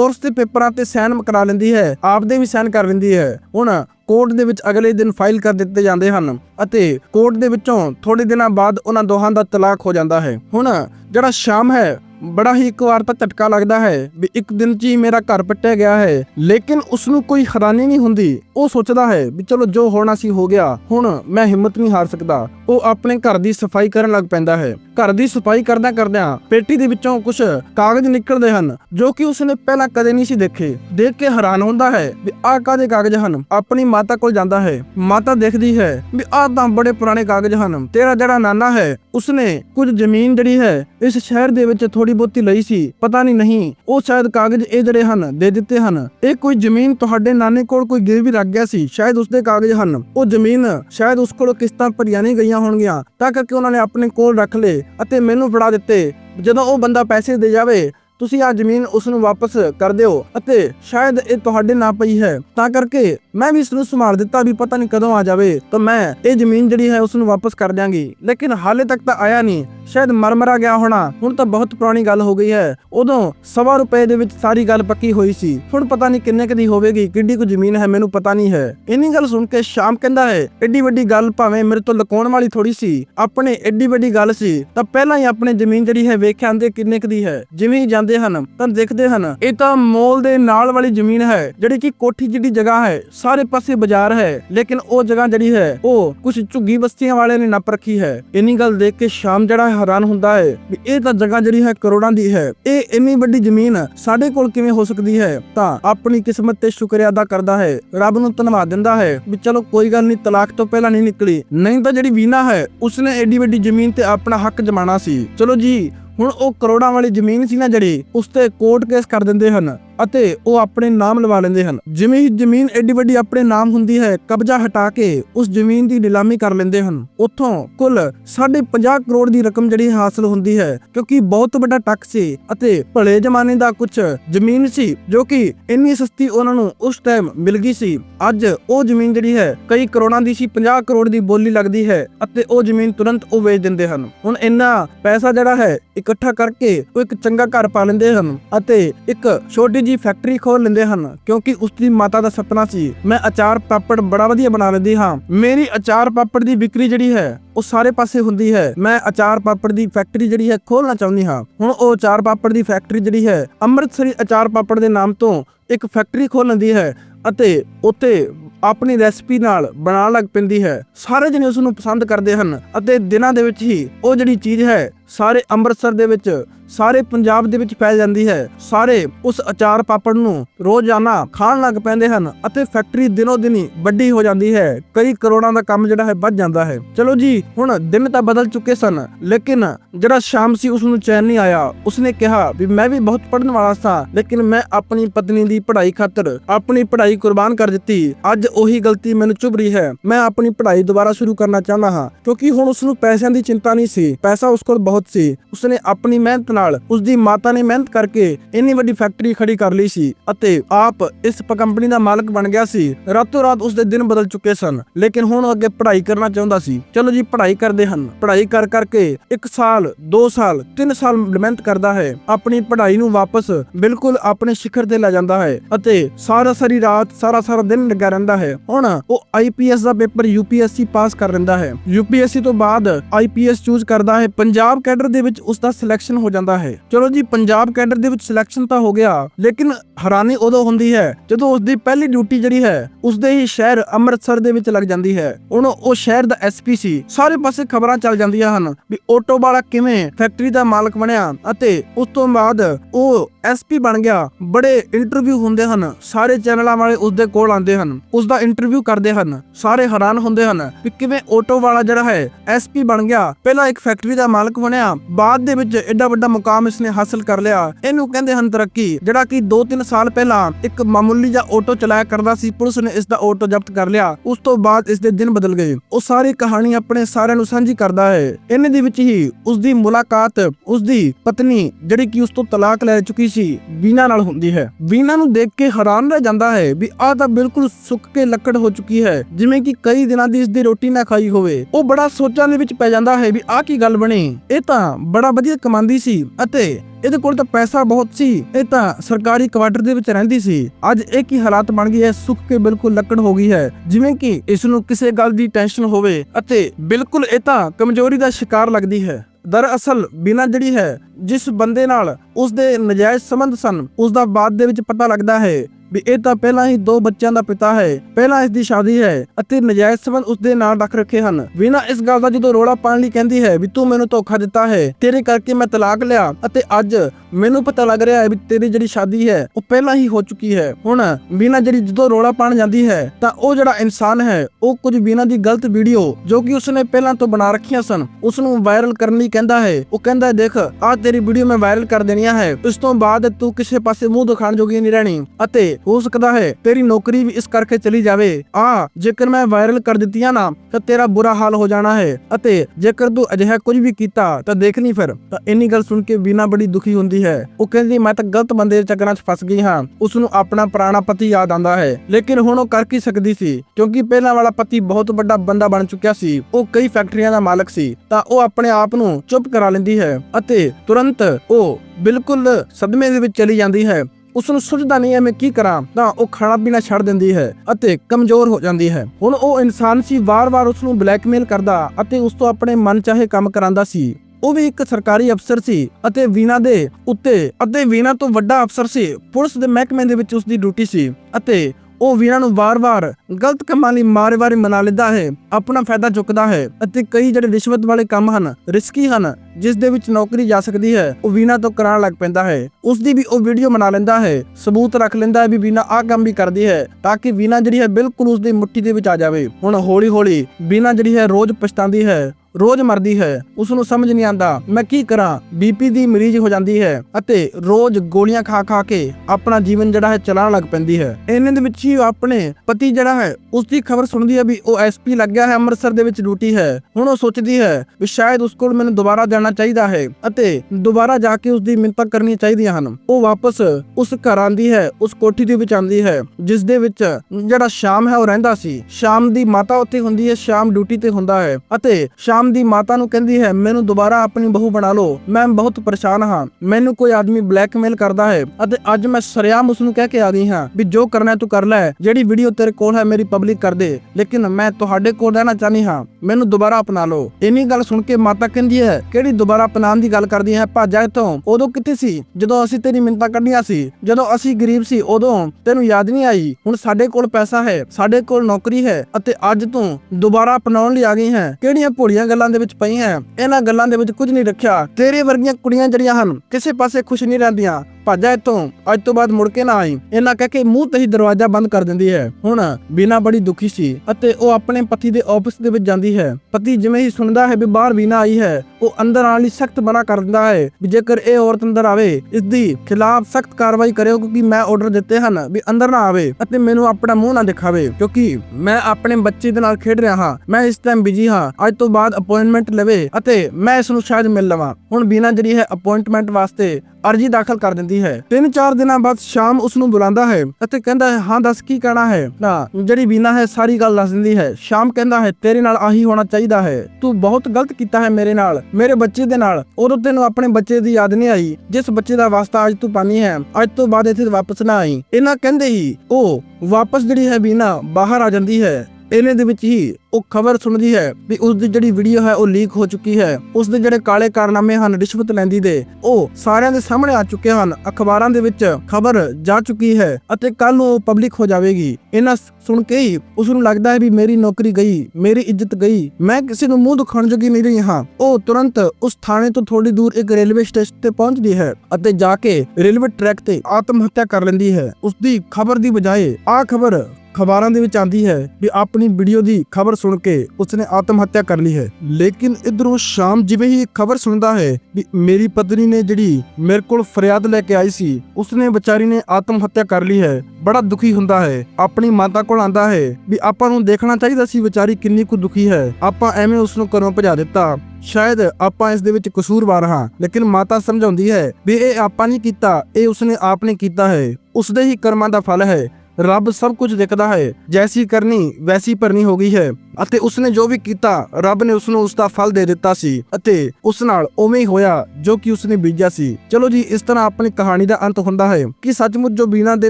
ਕੋਰਸ ਦੇ ਪੇਪਰਾਂ ਤੇ ਸਾਈਨ ਕਰਾ ਲੈਂਦੀ ਹੈ, ਆਪਦੇ ਵੀ ਸਾਈਨ ਕਰ ਲੈਂਦੀ ਹੈ। ਹੁਣ ਕੋਰਟ ਦੇ ਵਿੱਚ ਅਗਲੇ ਦਿਨ ਫਾਈਲ ਕਰ ਦਿੱਤੇ ਜਾਂਦੇ ਹਨ ਅਤੇ ਕੋਰਟ ਦੇ ਵਿੱਚੋਂ ਥੋੜੇ ਦਿਨਾਂ ਬਾਅਦ ਉਹਨਾਂ ਦੋਹਾਂ ਦਾ ਤਲਾਕ ਹੋ ਜਾਂਦਾ ਹੈ। ਹੁਣ ਜਿਹੜਾ ਸ਼ਾਮ ਹੈ ਬੜਾ ਹੀ ਇੱਕ ਵਾਰ ਤਾਂ ਝਟਕਾ ਲੱਗਦਾ ਹੈ ਵੀ ਇੱਕ ਦਿਨ 'ਚ ਹੀ ਮੇਰਾ ਘਰ ਪੱਟਿਆ ਗਿਆ ਹੈ। ਲੇਕਿਨ ਉਸ ਨੂੰ ਕੋਈ ਹੈਰਾਨੀ ਨਹੀਂ ਹੁੰਦੀ। ਉਹ ਸੋਚਦਾ ਹੈ ਵੀ ਚਲੋ ਜੋ ਹੋਣਾ ਸੀ ਹੋ ਗਿਆ, ਹੁਣ ਮੈਂ ਹਿੰਮਤ ਨਹੀਂ ਹਾਰ ਸਕਦਾ। ਉਹ ਆਪਣੇ ਘਰ ਦੀ ਸਫ਼ਾਈ ਕਰਨ ਲੱਗ ਪੈਂਦਾ ਹੈ। ਘਰ ਦੀ ਸਫ਼ਾਈ ਕਰਦਿਆਂ ਕਰਦਿਆਂ ਪੇਟੀ ਦੇ ਵਿੱਚੋਂ ਕੁਝ ਕਾਗਜ਼ ਨਿਕਲਦੇ ਹਨ, ਜੋ ਕਿ ਉਸਨੇ ਪਹਿਲਾਂ ਕਦੇ ਨਹੀਂ ਸੀ ਦੇਖੇ। ਦੇਖ ਕੇ ਹੈਰਾਨ ਹੁੰਦਾ ਹੈ ਵੀ ਆਹ ਕਾਹਦੇ ਕਾਗਜ਼ ਹਨ? ਆਪਣੀ ਮਾਤਾ ਕੋਲ ਜਾਂਦਾ ਹੈ। ਮਾਤਾ ਦੇਖਦੀ ਹੈ ਵੀ ਆਹ ਤਾਂ ਬੜੇ ਪੁਰਾਣੇ ਕਾਗਜ਼ ਹਨ। ਤੇਰਾ ਜਿਹੜਾ ਨਾਨਾ ਹੈ, ਉਸਨੇ ਕੁਝ ਜ਼ਮੀਨ ਜਿਹੜੀ ਹੈ, ਇਸ ਸ਼ਹਿਰ ਦੇ ਵਿੱਚ ਥੋੜੀ ਬਹੁਤੀ ਲਈ ਸੀ, ਪਤਾ ਨਹੀਂ ਨਹੀਂ, ਉਹ ਸ਼ਾਇਦ ਕਾਗਜ਼ ਇਹ ਜਿਹੜੇ ਹਨ, ਦੇ ਦਿੱਤੇ ਹਨ। ਇਹ ਕੋਈ ਜ਼ਮੀਨ ਤੁਹਾਡੇ ਨਾਨੇ ਕੋਲ ਕੋਈ ਗਿਰਵੀ ਰੱਖ ਗਿਆ ਸੀ, ਸ਼ਾਇਦ ਉਸਦੇ ਕਾਗਜ਼ ਹਨ। ਉਹ ਜ਼ਮੀਨ ਸ਼ਾਇਦ ਉਸ ਕੋਲ ਕਿਸ਼ਤਾਂ ਭਰੀਆਂ ਨਹੀਂ ਗਈਆਂ ਹੋਣਗੀਆਂ, ਤਾਂ ਕਰਕੇ ਉਹਨਾਂ ਨੇ ਆਪਣੇ ਕੋਲ ਰੱਖ ਲਏ ਅਤੇ ਮੈਨੂੰ ਫੜਾ ਦਿੱਤੇ। ਜਦੋਂ ਉਹ ਬੰਦਾ ਪੈਸੇ ਦੇ ਜਾਵੇ ਤੁਸੀਂ ਆ ਜ਼ਮੀਨ ਉਸ ਨੂੰ ਵਾਪਸ ਕਰ ਦਿਓ ਅਤੇ ਸ਼ਾਇਦ ਇਹ ਤੁਹਾਡੇ ਨਾਂ ਪਈ ਹੈ। ਤਾਂ ਕਰਕੇ ਮੈਂ ਵੀ ਇਸ ਨੂੰ ਸੰਭਾਲ ਦਿੱਤਾ ਵੀ ਪਤਾ ਨਹੀਂ ਕਦੋਂ ਆ ਜਾਵੇ, ਤਾਂ ਮੈਂ ਇਹ ਜ਼ਮੀਨ ਜਿਹੜੀ ਹੈ ਉਸ ਨੂੰ ਵਾਪਸ ਕਰ ਦਿਆਂਗੀ। ਲੇਕਿਨ ਹਾਲੇ ਤੱਕ ਤਾਂ ਆਇਆ ਨਹੀਂ। ਸ਼ਾਇਦ ਮਰ ਗਿਆ ਹੋਣਾ। ਹੁਣ ਤਾਂ ਬਹੁਤ ਪੁਰਾਣੀ ਗੱਲ ਹੋ ਗਈ ਹੈ। ਉਦੋਂ ਸਵਾ ਰੁਪਏ ਦੇ ਵਿੱਚ ਸਾਰੀ ਗੱਲ ਪੱਕੀ ਹੋਈ ਸੀ। ਹੁਣ ਪਤਾ ਨਹੀਂ ਕਿੰਨੇ ਕੁ ਦੀ ਹੋਵੇਗੀ, ਕਿੱਡੀ ਕੁ ਜ਼ਮੀਨ ਹੈ ਮੈਨੂੰ ਪਤਾ ਨਹੀਂ ਹੈ। ਇੰਨੀ ਗੱਲ ਸੁਣ ਕੇ ਸ਼ਾਮ ਕਹਿੰਦਾ ਹੈ, ਐਡੀ ਵੱਡੀ ਗੱਲ ਭਾਵੇਂ ਮੇਰੇ ਤੋਂ ਲੁਕਾਉਣ ਵਾਲੀ ਥੋੜੀ ਸੀ। ਆਪਣੇ ਐਡੀ ਵੱਡੀ ਗੱਲ ਸੀ, ਤਾਂ ਪਹਿਲਾਂ ਹੀ ਆਪਣੇ ਜ਼ਮੀਨ ਜਿਹੜੀ ਹੈ ਵੇਖ ਆਂਦੇ ਕਿੰਨੇ ਕੁ ਦੀ ਹੈ। ਜਿਵੇਂ ਹੀ ਜਾਂਦੇ ਹਨ, ਤਾਂ ਦੇਖਦੇ ਹਨ। ਇਹ ਤਾਂ ਮੋਲ ਦੇ ਨਾਲ ਵਾਲੀ ਜ਼ਮੀਨ ਹੈ, ਜਿਹੜੀ ਕਿ ਕੋਠੀ ਜਿਹੜੀ ਜਗ੍ਹਾ ਹੈ, ਸਾਰੇ ਪਾਸੇ ਬਾਜ਼ਾਰ ਹੈ, ਲੇਕਿਨ ਉਹ ਜਗ੍ਹਾ ਜਿਹੜੀ ਹੈ, ਉਹ ਕੁਝ ਝੁੱਗੀ ਬਸਤੀਆਂ ਵਾਲਿਆਂ ਨੇ ਨੱਪ ਰੱਖੀ ਹੈ। ਇੰਨੀ ਗੱਲ ਦੇਖ ਕੇ ਸ਼ਾਮ ਜਿਹੜਾ ਹੈਰਾਨ ਹੁੰਦਾ ਹੈ ਵੀ ਇਹ ਤਾਂ ਜਗ੍ਹਾ ਜਿਹੜੀ ਹੈ ਕਰੋੜਾਂ ਦੀ ਹੈ। ਇਹ ਇੰਨੀ ਵੱਡੀ ਜ਼ਮੀਨ ਸਾਡੇ ਕੋਲ ਕਿਵੇਂ ਹੋ ਸਕਦੀ ਹੈ? ਤਾਂ ਆਪਣੀ ਕਿਸਮਤ ਤੇ ਸ਼ੁਕਰੀਆ ਅਦਾ ਕਰਦਾ ਹੈ। ਰੱਬ ਨੂੰ ਧੰਨਵਾਦ ਦਿੰਦਾ ਹੈ ਵੀ ਚਲੋ ਕੋਈ ਗੱਲ ਨਹੀਂ, ਤਲਾਕ ਤੋਂ ਪਹਿਲਾਂ ਨਹੀਂ ਨਿਕਲੀ। ਨਹੀਂ ਤਾਂ ਜਿਹੜੀ ਵੀਨਾ ਹੈ, ਉਸਨੇ ਐਡੀ ਵੱਡੀ ਜ਼ਮੀਨ ਤੇ ਆਪਣਾ ਹੱਕ ਜਮਾਣਾ ਸੀ। ਚਲੋ ਜੀ ਹੁਣ ਉਹ ਕਰੋੜਾਂ ਵਾਲੀ ਜ਼ਮੀਨ ਸੀ ਨਾ ਜਿਹੜੀ, ਉਸ ਤੇ ਕੋਰਟ ਕੇਸ ਕਰ ਦਿੰਦੇ ਹਨ। ਅਤੇ ਉਹ ਆਪਣੇ ਨਾਮ ਲਵਾ ਲੈਂਦੇ ਹਨ। ਜਿਵੇਂ ਹੀ ਜ਼ਮੀਨ ਐਡੀ ਵੱਡੀ ਆਪਣੇ ਨਾਮ ਹੁੰਦੀ ਹੈ, ਕਬਜ਼ਾ ਹਟਾ ਕੇ ਉਸ ਜ਼ਮੀਨ ਦੀ ਨਿਲਾਮੀ ਕਰ ਲੈਂਦੇ ਹਨ। ਉੱਥੋਂ ਕੁੱਲ 50 ਕਰੋੜ ਦੀ ਰਕਮ ਜਿਹੜੀ ਹਾਸਲ ਹੁੰਦੀ ਹੈ, ਕਿਉਂਕਿ ਬਹੁਤ ਵੱਡਾ ਟੱਕ ਸੀ ਅਤੇ ਭਲੇ ਜ਼ਮਾਨੇ ਦਾ ਕੁਝ ਜ਼ਮੀਨ ਸੀ, ਜੋ ਕਿ ਇੰਨੀ ਸਸਤੀ ਉਹਨਾਂ ਨੂੰ ਉਸ ਟਾਈਮ ਮਿਲ ਗਈ ਸੀ। ਅੱਜ ਉਹ ਜ਼ਮੀਨ ਜਿਹੜੀ ਹੈ, ਕਈ ਕਰੋੜਾਂ ਦੀ ਸੀ 50 ਕਰੋੜ ਦੀ ਬੋਲੀ ਲੱਗਦੀ ਹੈ ਅਤੇ ਉਹ ਜ਼ਮੀਨ ਤੁਰੰਤ ਉਹ ਵੇਚ ਦਿੰਦੇ ਹਨ। ਹੁਣ ਇੰਨਾ ਪੈਸਾ ਜਿਹੜਾ ਹੈ, ਇਕੱਠਾ ਕਰਕੇ ਉਹ ਇੱਕ ਚੰਗਾ ਘਰ ਪਾ ਲੈਂਦੇ ਹਨ ਅਤੇ ਇੱਕ ਛੋਟੀ ਜੀ ਫੈਕਟਰੀ ਖੋਲ ਲੈਂਦੇ ਹਨ, ਕਿਉਂਕਿ ਉਸ ਦੀ ਮਾਤਾ ਦਾ ਸੁਪਨਾ ਸੀ, ਮੈਂ ਅਚਾਰ ਪਾਪੜ ਬੜਾ ਵਧੀਆ ਬਣਾ ਲੈਂਦੀ ਹਾਂ। ਮੇਰੀ ਅਚਾਰ ਪਾਪੜ ਦੀ ਵਿਕਰੀ ਜਿਹੜੀ ਹੈ, ਉਹ ਸਾਰੇ ਪਾਸੇ ਹੁੰਦੀ ਹੈ। ਮੈਂ ਅਚਾਰ ਪਾਪੜ ਦੀ ਫੈਕਟਰੀ ਜਿਹੜੀ ਹੈ, ਖੋਲਣਾ ਚਾਹੁੰਦੀ ਹਾਂ। ਹੁਣ ਉਹ ਅਚਾਰ ਪਾਪੜ ਦੀ ਫੈਕਟਰੀ ਜਿਹੜੀ ਹੈ, ਅੰਮ੍ਰਿਤਸਰੀ ਅਚਾਰ ਪਾਪੜ ਦੇ ਨਾਮ ਤੋਂ ਇੱਕ ਫੈਕਟਰੀ ਖੋਲ ਲੈਂਦੀ ਹੈ ਅਤੇ ਉੱਤੇ ਆਪਣੀ ਰੈਸਪੀ ਨਾਲ ਬਣਾਉਣ ਲੱਗ ਪੈਂਦੀ ਹੈ। ਸਾਰੇ ਜਣੇ ਉਸ ਨੂੰ ਪਸੰਦ ਕਰਦੇ ਹਨ ਅਤੇ ਦਿਨਾਂ ਦੇ ਵਿੱਚ ਹੀ ਉਹ ਜਿਹੜੀ ਚੀਜ਼ ਹੈ, ਸਾਰੇ ਅੰਮ੍ਰਿਤਸਰ ਦੇ ਵਿੱਚ ਸਾਰੇ ਪੰਜਾਬ ਦੇ ਵਿੱਚ ਫੈਲ ਜਾਂਦੀ ਹੈ। ਸਾਰੇ ਉਸ ਅਚਾਰ ਪਾਪੜ ਨੂੰ ਰੋਜ਼ਾਨਾ ਖਾਣ ਲੱਗ ਪੈਂਦੇ ਹਨ ਅਤੇ ਫੈਕਟਰੀ ਦਿਨੋ ਦਿਨੀ ਵੱਡੀ ਹੋ ਜਾਂਦੀ ਹੈ। ਕਈ ਕਰੋੜਾਂ ਦਾ ਕੰਮ ਜਿਹੜਾ ਹੈ ਵੱਧ ਜਾਂਦਾ ਹੈ। ਚਲੋ ਜੀ, ਹੁਣ ਦਿਨ ਤਾਂ ਬਦਲ ਚੁੱਕੇ ਸਨ, ਲੇਕਿਨ ਜਿਹੜਾ ਸ਼ਾਮ ਸੀ ਉਸ ਨੂੰ ਚੈਨ ਨਹੀਂ ਆਇਆ। ਉਸਨੇ ਕਿਹਾ ਵੀ ਮੈਂ ਵੀ ਬਹੁਤ ਪੜਨ ਵਾਲਾ ਸਾਂ, ਲੇਕਿਨ ਮੈਂ ਆਪਣੀ ਪਤਨੀ ਦੀ ਪੜ੍ਹਾਈ ਖਾਤਰ ਆਪਣੀ ਪੜ੍ਹਾਈ ਕੁਰਬਾਨ ਕਰ ਦਿੱਤੀ। ਅੱਜ ਉਹੀ ਗਲਤੀ ਮੈਨੂੰ ਚੁਭ ਰਹੀ ਹੈ। ਮੈਂ ਆਪਣੀ ਪੜ੍ਹਾਈ ਦੁਬਾਰਾ ਸ਼ੁਰੂ ਕਰਨਾ ਚਾਹੁੰਦਾ ਹਾਂ, ਕਿਉਂਕਿ ਹੁਣ ਉਸ ਨੂੰ ਪੈਸਿਆਂ ਦੀ ਚਿੰਤਾ ਨਹੀਂ ਸੀ। ਪੈਸਾ ਉਸ ਕੋਲ ਬਹੁਤ ਸੀ। ਉਸਨੇ ਆਪਣੀ ਮਿਹਨਤ ਨਾਲ ਉਸ ਦੀ ਮਾਤਾ ਨੇ ਮਿਹਨਤ ਕਰਕੇ ਇੰਨੀ ਵੱਡੀ ਫੈਕਟਰੀ ਖੜੀ ਕਰ ਲਈ ਸੀ ਅਤੇ ਆਪ ਇਸ ਕੰਪਨੀ ਦਾ ਮਾਲਕ ਬਣ ਗਿਆ ਸੀ। ਰਾਤੋਂ ਰਾਤ ਉਸ ਦੇ ਦਿਨ ਬਦਲ ਚੁੱਕੇ ਸਨ, ਲੇਕਿਨ ਹੁਣ ਅੱਗੇ ਪੜ੍ਹਾਈ ਕਰਨਾ ਚਾਹੁੰਦਾ ਸੀ। ਚਲੋ ਜੀ, ਪੜ੍ਹਾਈ ਕਰਦੇ ਹਨ। ਪੜ੍ਹਾਈ ਕਰ ਕਰਕੇ 1 ਸਾਲ 2 ਸਾਲ 3 ਸਾਲ ਮਿਹਨਤ ਕਰਦਾ ਹੈ। ਆਪਣੀ ਪੜ੍ਹਾਈ ਨੂੰ ਵਾਪਸ ਬਿਲਕੁਲ ਆਪਣੇ ਸਿਖਰ ਤੇ ਲੈ ਜਾਂਦਾ ਹੈ ਅਤੇ ਸਾਰਾ ਸਾਰੀ ਰਾਤ, ਸਾਰਾ ਸਾਰਾ ਦਿਨ ਲੱਗਾ ਰਹਿੰਦਾ ਹੈ। ਹੁਣ ਉਹ ਆਈਪੀਐਸ ਦਾ ਪੇਪਰ ਯੂਪੀਐਸਸੀ ਪਾਸ ਕਰ ਲੈਂਦਾ ਹੈ। ਯੂਪੀਐਸਸੀ ਤੋਂ ਬਾਅਦ ਆਈਪੀਐਸ ਚੂਜ਼ ਕਰਦਾ ਹੈ। ਪੰਜਾਬ ਕੈਡਰ ਦੇ ਵਿੱਚ ਉਸ ਦਾ ਸਿਲੈਕਸ਼ਨ ਹੋ ਜਾਂਦਾ ਹੈ। ਚਲੋ ਜੀ, ਪੰਜਾਬ ਕੈਡਰ ਦੇ ਵਿੱਚ ਸਿਲੈਕਸ਼ਨ ਤਾਂ ਹੋ ਗਿਆ, ਲੇਕਿਨ ਹੈਰਾਨੀ ਉਦੋਂ ਹੁੰਦੀ ਹੈ ਜਦੋਂ ਉਸ ਦੀ ਪਹਿਲੀ ਡਿਊਟੀ ਜਿਹੜੀ ਹੈ ਉਸ ਦੇ ਹੀ ਸ਼ਹਿਰ ਅੰਮ੍ਰਿਤਸਰ ਦੇ ਵਿੱਚ ਲੱਗ ਜਾਂਦੀ ਹੈ। ਹੁਣ ਉਹ ਸ਼ਹਿਰ ਦਾ ਐਸਪੀ ਸੀ। ਸਾਰੇ ਪਾਸੇ ਖਬਰਾਂ ਚੱਲ ਜਾਂਦੀਆਂ ਹਨ ਵੀ ਆਟੋ ਵਾਲਾ ਕਿਵੇਂ ਫੈਕਟਰੀ ਦਾ ਮਾਲਕ ਬਣਿਆ ਅਤੇ ਉਸ ਤੋਂ ਬਾਅਦ ਉਹ ਐਸਪੀ ਬਣ ਗਿਆ। ਬੜੇ ਇੰਟਰਵਿਊ ਹੁੰਦੇ ਹਨ। ਸਾਰੇ ਚੈਨਲਾਂ ਵਾਲੇ ਉਸ ਦੇ ਕੋਲ ਆਉਂਦੇ ਹਨ। ਉਸ ਦਾ ਇੰਟਰਵਿਊ ਕਰਦੇ ਹਨ। ਸਾਰੇ ਹੈਰਾਨ ਹੁੰਦੇ ਹਨ ਵੀ ਕਿਵੇਂ ਆਟੋ ਵਾਲਾ ਜਿਹੜਾ ਹੈ, ਐਸਪੀ ਬਣ ਗਿਆ। ਪਹਿਲਾਂ ਇੱਕ ਫੈਕਟਰੀ ਦਾ ਮਾਲਕ ਬਣਿਆ। ਬਾਅਦ ਦੇ ਵਿੱਚ ਐਡਾ ਵੱਡਾ ਮੁਕਾਮ ਇਸਨੇ ਹਾਸਲ ਕਰ ਲਿਆ। ਇਹਨੂੰ ਕਹਿੰਦੇ ਹਨ ਤਰੱਕੀ, ਜਿਹੜਾ ਕਿ 2-3 ਸਾਲ ਪਹਿਲਾਂ ਇੱਕ ਮਾਮੂਲੀ ਜਿਹਾ ਆਟੋ ਚਲਾਇਆ ਕਰਦਾ ਸੀ, ਪੁਲਿਸ ਨੇ ਇਸ ਦਾ ਆਟੋ ਜ਼ਬਤ ਕਰ ਲਿਆ। ਉਸ ਤੋਂ ਬਾਅਦ ਇਸ ਦੇ ਦਿਨ ਬਦਲ ਗਏ। ਉਹ ਸਾਰੀ ਕਹਾਣੀ ਆਪਣੇ ਸਾਰਿਆਂ ਨੂੰ ਸਾਂਝੀ ਕਰਦਾ ਹੈ। ਇਹਨੇ ਦੇ ਵਿੱਚ ਹੀ ਉਸ ਦੀ ਮੁਲਾਕਾਤ ਉਸ ਦੀ ਪਤਨੀ, ਜਿਹੜੀ ਕਿ ਉਸ ਤੋਂ ਤਲਾਕ ਲੈ ਚੁੱਕੀ ਸੀ ਵੀਨਾ ਨਾਲ ਹੁੰਦੀ ਹੈ। ਵੀਨਾ ਨੂੰ ਦੇਖ ਕੇ ਹੈਰਾਨ ਰਹਿ ਜਾਂਦਾ ਹੈ ਵੀ ਆਹ ਤਾਂ ਬਿਲਕੁਲ ਸੁੱਕ ਕੇ ਲੱਕੜ ਹੋ ਚੁੱਕੀ ਹੈ। ਜਿਵੇਂ ਕਿ ਕਈ ਦਿਨਾਂ ਦੀ ਇਸ ਦੀ ਰੋਟੀ ਨਾ ਖਾਈ ਹੋਵੇ। ਉਹ ਬੜਾ ਸੋਚਾਂ ਦੇ ਵਿੱਚ ਪੈ ਜਾਂਦਾ ਹੈ ਵੀ ਆਹ ਕੀ ਗੱਲ ਬਣੀ। ਇਹ ਤਾਂ ਬੜਾ ਵਧੀਆ ਕਮਾਉਂਦੀ ਸੀ ਅਤੇ ਇਹਦੇ ਕੋਲ ਤਾਂ ਪੈਸਾ ਬਹੁਤ ਸੀ। ਇਹ ਤਾਂ ਸਰਕਾਰੀ ਕੁਆਟਰ ਦੇ ਵਿੱਚ ਰਹਿੰਦੀ ਸੀ। ਅੱਜ ਇਹ ਕੀ ਹਾਲਾਤ ਬਣ ਗਈ ਹੈ? ਸੁੱਕ ਕੇ ਬਿਲਕੁਲ ਲੱਕੜ ਹੋ ਗਈ ਹੈ। ਜਿਵੇਂ ਕਿ ਇਸ ਨੂੰ ਕਿਸੇ ਗੱਲ ਦੀ ਟੈਨਸ਼ਨ ਹੋਵੇ ਅਤੇ ਬਿਲਕੁਲ ਇਹ ਤਾਂ ਕਮਜ਼ੋਰੀ ਦਾ ਸ਼ਿਕਾਰ ਲੱਗਦੀ ਹੈ। ਦਰਅਸਲ ਬਿਨਾ ਜਿਹੜੀ ਹੈ, ਜਿਸ ਬੰਦੇ ਨਾਲ ਉਸ ਦੇ ਨਜਾਇਜ਼ ਸੰਬੰਧ ਸਨ ਉਸ ਦਾ ਬਾਅਦ ਦੇ ਵਿੱਚ ਪਤਾ ਲੱਗਦਾ ਹੈ ਵੀ ਇਹ ਤਾਂ ਪਹਿਲਾਂ ਹੀ ਦੋ ਬੱਚਿਆਂ ਦਾ ਪਿਤਾ ਹੈ, ਪਹਿਲਾਂ ਇਸ ਦੀ ਸ਼ਾਦੀ ਹੈ ਅਤੇ ਨਜਾਇਜ਼ ਸੰਬੰਧ ਉਸ ਦੇ ਨਾਲ ਰੱਖ ਰੱਖੇ ਹਨ। ਵੀਨਾ ਇਸ ਗੱਲ ਦਾ ਜਦੋਂ ਰੋਲਾ ਪਾਉਣ ਲਈ ਕਹਿੰਦੀ ਹੈ ਵੀ ਤੂੰ ਮੈਨੂੰ ਧੋਖਾ ਦਿੱਤਾ ਹੈ, ਤੇਰੇ ਕਰਕੇ ਮੈਂ ਤਲਾਕ ਲਿਆ ਅਤੇ ਅੱਜ ਮੈਨੂੰ ਪਤਾ ਲੱਗ ਰਿਹਾ ਹੈ ਵੀ ਤੇਰੀ ਜਿਹੜੀ ਸ਼ਾਦੀ ਹੈ, ਉਹ ਪਹਿਲਾਂ ਹੀ ਹੋ ਚੁੱਕੀ ਹੈ। ਹੁਣ ਵੀਨਾ ਜਿਹੜੀ ਜਦੋਂ ਰੋਲਾ ਪਾਉਣ ਜਾਂਦੀ ਹੈ, ਤਾਂ ਉਹ ਜਿਹੜਾ ਇਨਸਾਨ ਹੈ, ਉਹ ਕੁਝ ਬੀਨਾ ਦੀ ਗਲਤ ਵੀਡੀਓ ਜੋ ਕਿ ਉਸਨੇ ਪਹਿਲਾਂ ਤੋਂ ਬਣਾ ਰੱਖੀਆਂ ਸਨ ਉਸ ਨੂੰ ਵਾਇਰਲ ਕਰਨ ਲਈ ਕਹਿੰਦਾ ਹੈ। ਉਹ ਕਹਿੰਦਾ ਦੇਖ, ਆਹ ਤੇਰੀ ਵੀਡੀਓ ਮੈਂ ਵਾਇਰਲ ਕਰ ਦੇਣੀਆਂ ਹੈ। ਇਸ ਤੋਂ ਬਾਅਦ ਤੂੰ ਕਿਸੇ ਪਾਸੇ ਮੂੰਹ ਦਿਖਾਣ ਜੋਗੀ ਨਹੀਂ ਰਹਿਣੀ ਅਤੇ ਹੋ ਸਕਦਾ ਹੈ ਤੇਰੀ ਨੌਕਰੀ ਵੀ ਇਸ ਕਰਕੇ ਚਲੀ ਜਾਵੇ। ਆ ਜੇਕਰ ਮੈਂ ਵਾਇਰਲ ਕਰ ਦਿੱਤੀਆਂ ਨਾ, ਤਾਂ ਤੇਰਾ ਬੁਰਾ ਹਾਲ ਹੋ ਜਾਣਾ ਹੈ ਅਤੇ ਜੇਕਰ ਤੂੰ ਅਜਿਹਾ ਕੁਝ ਵੀ ਕੀਤਾ, ਤਾਂ ਦੇਖ ਲਈ ਫਿਰ। ਤਾਂ ਇੰਨੀ ਗੱਲ ਸੁਣ ਕੇ ਵੀਨਾ ਬੜੀ ਦੁਖੀ ਹੁੰਦੀ ਹੈ। ਉਹ ਕਹਿੰਦੀ, ਮੈਂ ਤਾਂ ਗਲਤ ਬੰਦੇ ਦੇ ਚੱਕਰਾਂ 'ਚ ਫਸ ਗਈ ਹਾਂ। ਉਸ ਨੂੰ ਆਪਣਾ ਪੁਰਾਣਾ ਪਤੀ ਯਾਦ ਆਉਂਦਾ ਹੈ। ਲੇਕਿਨ ਹੁਣ ਉਹ ਕਰ ਕੀ ਸਕਦੀ ਸੀ? ਕਿਉਂਕਿ ਪਹਿਲਾਂ ਵਾਲਾ ਪਤੀ ਬਹੁਤ ਵੱਡਾ ਬੰਦਾ ਬਣ ਚੁੱਕਿਆ ਸੀ। ਉਹ ਕਈ ਫੈਕਟਰੀਆਂ ਦਾ ਮਾਲਕ ਸੀ। ਤਾਂ ਉਹ ਆਪਣੇ ਆਪ ਨੂੰ ਚੁੱਪ ਕਰਾ ਲੈਂਦੀ ਹੈ ਅਤੇ ਤੁਰੰਤ ਉਹ ਬਿਲਕੁਲ ਸਦਮੇ ਦੇ ਵਿੱਚ ਚਲੀ ਜਾਂਦੀ ਹੈ। ਉਸ ਨੂੰ ਸੁਝਦਾ ਨਹੀਂ ਹੈ, ਮੈਂ ਕੀ ਕਰਾਂ? ਤਾਂ ਉਹ ਖਾਣਾ ਪੀਣਾ ਛੱਡ ਦਿੰਦੀ ਹੈ ਅਤੇ ਕਮਜ਼ੋਰ ਹੋ ਜਾਂਦੀ ਹੈ। ਹੁਣ ਉਹ ਇਨਸਾਨ ਸੀ। ਵਾਰ-ਵਾਰ ਉਸ ਨੂੰ ਬਲੈਕਮੇਲ ਕਰਦਾ ਅਤੇ ਉਸ ਤੋਂ ਆਪਣੇ ਮਨ ਚਾਹੇ ਕੰਮ ਕਰਾਂਦਾ ਸੀ। ਉਹ ਵੀ ਇੱਕ ਸਰਕਾਰੀ ਅਫਸਰ ਸੀ ਅਤੇ ਵੀਨਾ ਦੇ ਉੱਤੇ ਅਤੇ ਵੀਨਾ ਤੋਂ ਵੱਡਾ ਅਫਸਰ ਸੀ। ਪੁਲਿਸ ਦੇ ਮਹਿਕਮੇ ਦੇ ਵਿੱਚ ਉਸ ਦੀ ਡਿਊਟੀ ਸੀ ਅਤੇ ਉਹ ਵੀਰਾਂ ਨੂੰ ਵਾਰ-ਵਾਰ ਗਲਤ ਕੰਮਾਂ ਲਈ ਮਾਰੇ-ਵਾਰੇ ਮਨਾ ਲੈਂਦਾ ਹੈ, ਆਪਣਾ ਫਾਇਦਾ ਚੁੱਕਦਾ ਹੈ ਅਤੇ ਕਈ ਜਿਹੜੇ ਰਿਸ਼ਵਤ ਵਾਲੇ ਕੰਮ ਹਨ, ਰਿਸਕੀ ਹਨ, ਜਿਸ ਦੇ ਵਿੱਚ ਨੌਕਰੀ ਜਾ ਸਕਦੀ ਹੈ, ਉਹ ਵੀਨਾ ਤੋਂ ਕਰਾਉਣ ਲੱਗ ਪੈਂਦਾ ਹੈ। ਉਸ ਦੀ ਵੀ ਉਹ ਵੀਡੀਓ ਬਣਾ ਲੈਂਦਾ ਹੈ, ਸਬੂਤ ਰੱਖ ਲੈਂਦਾ ਹੈ ਵੀ ਵੀਨਾ ਆਹ ਕੰਮ ਵੀ ਕਰਦੀ ਹੈ ਤਾਂ ਕਿ ਵੀਨਾ ਜਿਹੜੀ ਹੈ ਬਿਲਕੁਲ ਉਸ ਦੀ ਮੁੱਠੀ ਦੇ ਵਿੱਚ ਆ ਜਾਵੇ। ਹੁਣ ਹੌਲੀ-ਹੌਲੀ ਵੀਨਾ ਜਿਹੜੀ ਹੈ ਰੋਜ਼ ਪਛਤਾਉਂਦੀ ਹੈ ਰੋਜ਼ ਮਰਦੀ ਹੈ। ਉਸ ਨੂੰ ਸਮਝ ਨਹੀਂ ਆਂਦਾ ਮੈਂ ਕੀ ਕਰਾਂ? ਬੀਪੀ ਦੀ ਮਰੀਜ਼ ਹੋ ਜਾਂਦੀ ਹੈ ਅਤੇ ਰੋਜ਼ ਗੋਲੀਆਂ ਖਾ ਖਾ ਕੇ ਆਪਣਾ ਜੀਵਨ ਜਿਹੜਾ ਹੈ ਚਲਾਉਣ ਲੱਗ ਪੈਂਦੀ ਹੈ। ਇਹਨਾਂ ਦੇ ਵਿੱਚ ਹੀ ਆਪਣੇ ਪਤੀ ਜਿਹੜਾ ਹੈ ਉਸ ਦੀ ਖਬਰ ਸੁਣਦੀ ਹੈ ਵੀ ਉਹ ਐਸਪੀ ਲੱਗ ਗਿਆ ਹੈ, ਅੰਮ੍ਰਿਤਸਰ ਦੇ ਵਿੱਚ ਡਿਊਟੀ ਹੈ। ਹੁਣ ਉਹ ਸੋਚਦੀ ਹੈ ਵੀ ਸ਼ਾਇਦ ਉਸ ਕੋਲ ਮੈਨੂੰ ਦੁਬਾਰਾ ਜਾਣਾ ਚਾਹੀਦਾ ਹੈ ਅਤੇ ਦੁਬਾਰਾ ਜਾ ਕੇ ਉਸ ਦੀ ਮਿੰਨਤਾਂ ਕਰਨੀਆਂ ਚਾਹੀਦੀਆਂ ਹਨ। ਉਹ ਵਾਪਸ ਉਸ ਘਰ ਆਂਦੀ ਹੈ, ਉਸ ਕੋਠੀ ਦੇ ਵਿੱਚ ਆਂਦੀ ਹੈ, ਜਿਸ ਦੇ ਵਿੱਚ ਜਿਹੜਾ ਸ਼ਾਮ ਹੈ ਉਹ ਰਹਿੰਦਾ ਸੀ। ਸ਼ਾਮ ਦੀ ਮਾਤਾ ਉੱਥੇ ਹੁੰਦੀ ਹੈ, ਸ਼ਾਮ ਡਿਊਟੀ ਤੇ ਹੁੰਦਾ ਹੈ ਅਤੇ ਸ਼ਾਮ ਦੀ ਮਾਤਾ ਨੂੰ ਕਹਿੰਦੀ ਹੈ, ਮੈਨੂੰ ਦੁਬਾਰਾ ਆਪਣੀ ਬਹੂ ਬਣਾ ਲਓ। ਮੈਂ ਬਹੁਤ ਪਰੇਸ਼ਾਨ ਹਾਂ। ਮੈਨੂੰ ਕੋਈ ਆਦਮੀ ਬਲੈਕਮੇਲ ਕਰਦਾ ਹੈ ਅਤੇ ਅੱਜ ਮੈਂ ਸਰਿਆਮ ਉਸ ਨੂੰ ਕਹਿ ਕੇ ਆ ਗਈ ਹਾਂ ਵੀ ਜੋ ਕਰਨਾ ਤੂੰ ਕਰ ਲੈ। ਜਿਹੜੀ ਵੀਡੀਓ ਤੇਰੇ ਕੋਲ ਹੈ, ਮੇਰੀ ਪਬਲਿਕ ਕਰ ਦੇ। ਲੇਕਿਨ ਮੈਂ ਤੁਹਾਡੇ ਕੋਲ ਰਹਿਣਾ ਚਾਹਨੀ ਹਾਂ। ਮੈਨੂੰ ਦੁਬਾਰਾ ਅਪਣਾ ਲਓ। ਇੰਨੀ ਗੱਲ ਸੁਣ ਕੇ ਮਾਤਾ ਕਹਿੰਦੀ ਹੈ, ਕਿਹੜੀ ਦੁਬਾਰਾ ਅਪਣਾਉਣ ਦੀ ਗੱਲ ਕਰਦੀ ਹੈ? ਭੱਜ ਜਾ ਇੱਥੋਂ ਉਦੋਂ ਕਿੱਥੇ ਸੀ? ਜਦੋਂ ਅਸੀਂ ਤੇਰੀ ਮਿੰਤਾ ਕੱਢੀਆਂ ਸੀ, ਜਦੋਂ ਅਸੀਂ ਗਰੀਬ ਸੀ, ਉਦੋਂ ਤੈਨੂੰ ਯਾਦ ਨਹੀਂ ਆਈ? ਹੁਣ ਸਾਡੇ ਕੋਲ ਪੈਸਾ ਹੈ, ਸਾਡੇ ਕੋਲ ਨੌਕਰੀ ਹੈ ਅਤੇ ਅੱਜ ਤੂੰ ਦੁਬਾਰਾ ਅਪਣਾਉਣ ਲਈ ਆ ਗਈ ਹੈ। ਕਿਹੜੀਆਂ ਭੋੜੀਆਂ ਗੱਲਾਂ ਦੇ ਵਿੱਚ ਪਈ ਹੈ ਇਹਨਾਂ ਗੱਲਾਂ ਦੇ ਵਿੱਚ ਕੁਝ ਨਹੀਂ ਰੱਖਿਆ। ਤੇਰੇ ਵਰਗੀਆਂ ਕੁੜੀਆਂ ਜਿਹੜੀਆਂ ਹਨ, ਕਿਸੇ ਪਾਸੇ ਖੁਸ਼ ਨਹੀਂ ਰਹਿੰਦੀਆਂ। ਭਾਜਾ ਇੱਥੋਂ, ਅੱਜ ਤੋਂ ਬਾਅਦ ਮੁੜ ਕੇ ਨਾ ਆਈ। ਇਹਨਾਂ ਕਹਿ ਕੇ ਮੂੰਹ ਤੇ ਹੀ ਦਰਵਾਜ਼ਾ ਬੰਦ ਕਰ ਦਿੰਦੀ ਹੈ। ਹੁਣ ਬੀਨਾ ਬੜੀ ਦੁਖੀ ਸੀ ਅਤੇ ਉਹ ਆਪਣੇ ਪਤੀ ਦੇ ਆਫਿਸ ਦੇ ਵਿੱਚ ਜਾਂਦੀ ਹੈ। ਪਤੀ ਜਿਵੇਂ ਹੀ ਸੁਣਦਾ ਹੈ ਵੀ ਬਾਹਰ ਬੀਨਾ ਆਈ ਹੈ, ਉਹ ਅੰਦਰ ਆਉਣ ਲਈ ਸਖਤ ਮਨਾ ਕਰ ਦਿੰਦਾ ਹੈ ਵੀ ਜੇਕਰ ਇਹ ਔਰਤ ਅੰਦਰ ਆਵੇ ਇਸ ਦੀ ਖਿਲਾਫ ਸਖਤ ਕਾਰਵਾਈ ਕਰਿਓ ਕਿਉਂਕਿ ਮੈਂ ਆਰਡਰ ਦਿੱਤੇ ਹਨ ਵੀ ਅੰਦਰ ਨਾ ਆਵੇ ਅਤੇ ਮੈਨੂੰ ਆਪਣਾ ਮੂੰਹ ਨਾ ਦਿਖਾਵੇ ਕਿਉਂਕਿ ਮੈਂ ਆਪਣੇ ਬੱਚੇ ਦੇ ਨਾਲ ਖੇਡ ਰਿਹਾ ਹਾਂ। ਮੈਂ ਇਸ ਟਾਈਮ ਬਿਜ਼ੀ ਹਾਂ। ਅੱਜ ਤੋਂ ਬਾਅਦ ਅਪਾਇੰਟਮੈਂਟ ਲਵੇ ਅਤੇ ਮੈਂ ਇਸ ਨੂੰ ਸ਼ਾਇਦ ਮਿਲ ਲਵਾਂ। ਹੁਣ ਬੀਨਾ ਜਿਹੜੀ ਹੈ ਅਪਾਇੰਟਮੈਂਟ ਵਾਸਤੇ ਅਰਜੀ ਦਾਖਲ ਕਰ ਦਿੰਦੀ ਹੈ। ਤਿੰਨ ਚਾਰ ਦਿਨਾਂ ਬਾਅਦ ਸ਼ਾਮ ਉਸ ਨੂੰ ਬੁਲਾਉਂਦਾ ਹੈ ਅਤੇ ਕਹਿੰਦਾ ਹੈ, ਹਾਂ, ਦੱਸ ਕੀ ਕਹਿਣਾ ਹੈ? ਨਾ, ਜਿਹੜੀ ਬੀਨਾ ਹੈ, ਸਾਰੀ ਗੱਲ ਦੱਸ ਦਿੰਦੀ ਹੈ। ਸ਼ਾਮ ਕਹਿੰਦਾ ਹੈ, ਤੇਰੇ ਨਾਲ ਆਹੀ ਹੋਣਾ ਚਾਹੀਦਾ ਹੈ। ਤੂੰ ਬਹੁਤ ਗਲਤ ਕੀਤਾ ਹੈ ਮੇਰੇ ਨਾਲ, ਮੇਰੇ ਬੱਚੇ ਦੇ ਨਾਲ। ਉਦੋਂ ਤੈਨੂੰ ਆਪਣੇ ਬੱਚੇ ਦੀ ਯਾਦ ਨਹੀਂ ਆਈ, ਜਿਸ ਬੱਚੇ ਦਾ ਵਾਸਤਾ ਅੱਜ ਤੂੰ ਪਾਣੀ ਹੈ। ਅੱਜ ਤੋਂ ਬਾਅਦ ਇੱਥੇ ਵਾਪਸ ਨਾ ਆਈ। ਇਹਨਾਂ ਕਹਿੰਦੇ ਹੀ ਉਹ ਵਾਪਸ ਜਿਹੜੀ ਹੈ ਬੀਨਾ ਬਾਹਰ ਆ ਜਾਂਦੀ ਹੈ। ਇਹਨੇ ਦੇ ਵਿੱਚ ਹੀ ਉਹ ਖਬਰ ਸੁਣਦੀ ਹੈ ਵੀ ਉਸ ਦੀ ਜਿਹੜੀ ਵੀਡੀਓ ਹੈ ਉਹ ਲੀਕ ਹੋ ਚੁੱਕੀ ਹੈ। ਉਸ ਦੇ ਜਿਹੜੇ ਕਾਲੇ ਕਾਰਨਾਮੇ ਹਨ, ਰਿਸ਼ਵਤ ਲੈਂਦੀ ਦੇ, ਉਹ ਸਾਰਿਆਂ ਦੇ ਸਾਹਮਣੇ ਆ ਚੁੱਕੇ ਹਨ। ਅਖਬਾਰਾਂ ਦੇ ਵਿੱਚ ਖਬਰ ਜਾ ਚੁੱਕੀ ਹੈ ਅਤੇ ਕੱਲ ਨੂੰ ਪਬਲਿਕ ਹੋ ਜਾਵੇਗੀ। ਇਹਨਾਂ ਸੁਣ ਕੇ ਹੀ ਉਸ ਨੂੰ ਲੱਗਦਾ ਹੈ ਵੀ ਮੇਰੀ ਨੌਕਰੀ ਗਈ, ਮੇਰੀ ਇੱਜ਼ਤ ਗਈ। ਮੈਂ ਕਿਸੇ ਨੂੰ ਮੂੰਹ ਦਿਖਾਉਣ ਜੋਗੀ ਨਹੀਂ ਰਹੀ ਹਾਂ। ਉਹ ਤੁਰੰਤ ਉਸ ਥਾਣੇ ਤੋਂ ਥੋੜੀ ਦੂਰ ਇੱਕ ਰੇਲਵੇ ਸਟੇਸ਼ਨ ਤੇ ਪਹੁੰਚਦੀ ਹੈ ਅਤੇ ਜਾ ਕੇ ਰੇਲਵੇ ਟਰੈਕ ਤੇ ਆਤਮ ਹੱਤਿਆ ਕਰ ਲੈਂਦੀ ਹੈ। ਉਸ ਦੀ ਖਬਰ ਦੀ ਬਜਾਏ ਆ ਖਬਰ ਖਬਰਾਂ ਦੇ ਵਿੱਚ ਆਂਦੀ ਹੈ ਵੀ ਆਪਣੀ ਵੀਡੀਓ ਦੀ ਖਬਰ ਸੁਣ ਕੇ ਉਸਨੇ ਆਤਮ ਹੱਤਿਆ ਕਰ ਲਈ ਹੈ। ਲੇਕਿਨ ਇਧਰੋਂ ਸ਼ਾਮ ਜਿਵੇਂ ਹੀ ਖਬਰ ਸੁਣਦਾ ਹੈ ਵੀ ਮੇਰੀ ਪਤਨੀ ਨੇ ਜਿਹੜੀ ਮੇਰੇ ਕੋਲ ਫਰਿਆਦ ਲੈ ਕੇ ਆਈ ਸੀ, ਉਸਨੇ ਵਿਚਾਰੀ ਨੇ ਆਤਮ ਹੱਤਿਆ ਕਰ ਲਈ ਹੈ। ਬੜਾ ਦੁਖੀ ਹੁੰਦਾ ਹੈ। ਆਪਣੀ ਮਾਤਾ ਕੋਲ ਆਂਦਾ ਹੈ ਵੀ ਆਪਾਂ ਨੂੰ ਦੇਖਣਾ ਚਾਹੀਦਾ ਸੀ ਵਿਚਾਰੀ ਕਿੰਨੀ ਕੁ ਦੁਖੀ ਹੈ। ਆਪਾਂ ਐਵੇਂ ਉਸ ਨੂੰ ਘਰੋਂ ਭਜਾ ਦਿੱਤਾ। ਸ਼ਾਇਦ ਆਪਾਂ ਇਸ ਦੇ ਵਿੱਚ ਕਸੂਰਵਾਰ ਹਾਂ, ਲੇਕਿਨ ਮਾਤਾ ਸਮਝਾਉਂਦੀ ਹੈ ਵੀ ਇਹ ਆਪਾਂ ਨਹੀਂ ਕੀਤਾ, ਇਹ ਉਸਨੇ ਆਪ ਨੇ ਕੀਤਾ ਹੈ। ਉਸਦੇ ਹੀ ਕਰਮਾਂ ਦਾ ਫਲ ਹੈ। ਰੱਬ ਸਭ ਕੁਝ ਦੇਖਦਾ ਹੈ, ਜੈਸੀ ਕਰਨੀ ਵੈਸੀ ਭਰਨੀ ਹੋ ਗਈ ਹੈ। ਅਤੇ ਉਸਨੇ ਜੋ ਵੀ ਕੀਤਾ, ਰੱਬ ਨੇ ਉਸਨੂੰ ਉਸ ਦਾ ਫਲ ਦੇ ਦਿੱਤਾ ਸੀ ਅਤੇ ਉਸ ਨਾਲ ਉਵੇਂ ਹੀ ਹੋਇਆ ਜੋ ਕਿ ਉਸਨੇ ਬੀਜਿਆ ਸੀ। ਚਲੋ ਜੀ, ਇਸ ਤਰ੍ਹਾਂ ਆਪਣੀ ਕਹਾਣੀ ਦਾ ਅੰਤ ਹੁੰਦਾ ਹੈ ਕਿ ਸੱਚਮੁੱਚ ਜੋ ਬੀਨਾ ਦੇ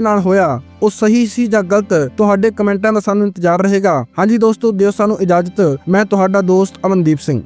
ਨਾਲ ਹੋਇਆ, ਉਹ ਸਹੀ ਸੀ ਜਾਂ ਗਲਤ, ਤੁਹਾਡੇ ਕਮੈਂਟਾਂ ਦਾ ਸਾਨੂੰ ਇੰਤਜ਼ਾਰ ਰਹੇਗਾ। ਹਾਂਜੀ ਦੋਸਤੋ, ਦਿਓ ਸਾਨੂੰ ਇਜਾਜ਼ਤ। ਮੈਂ ਤੁਹਾਡਾ ਦੋਸਤ ਅਮਨਦੀਪ ਸਿੰਘ।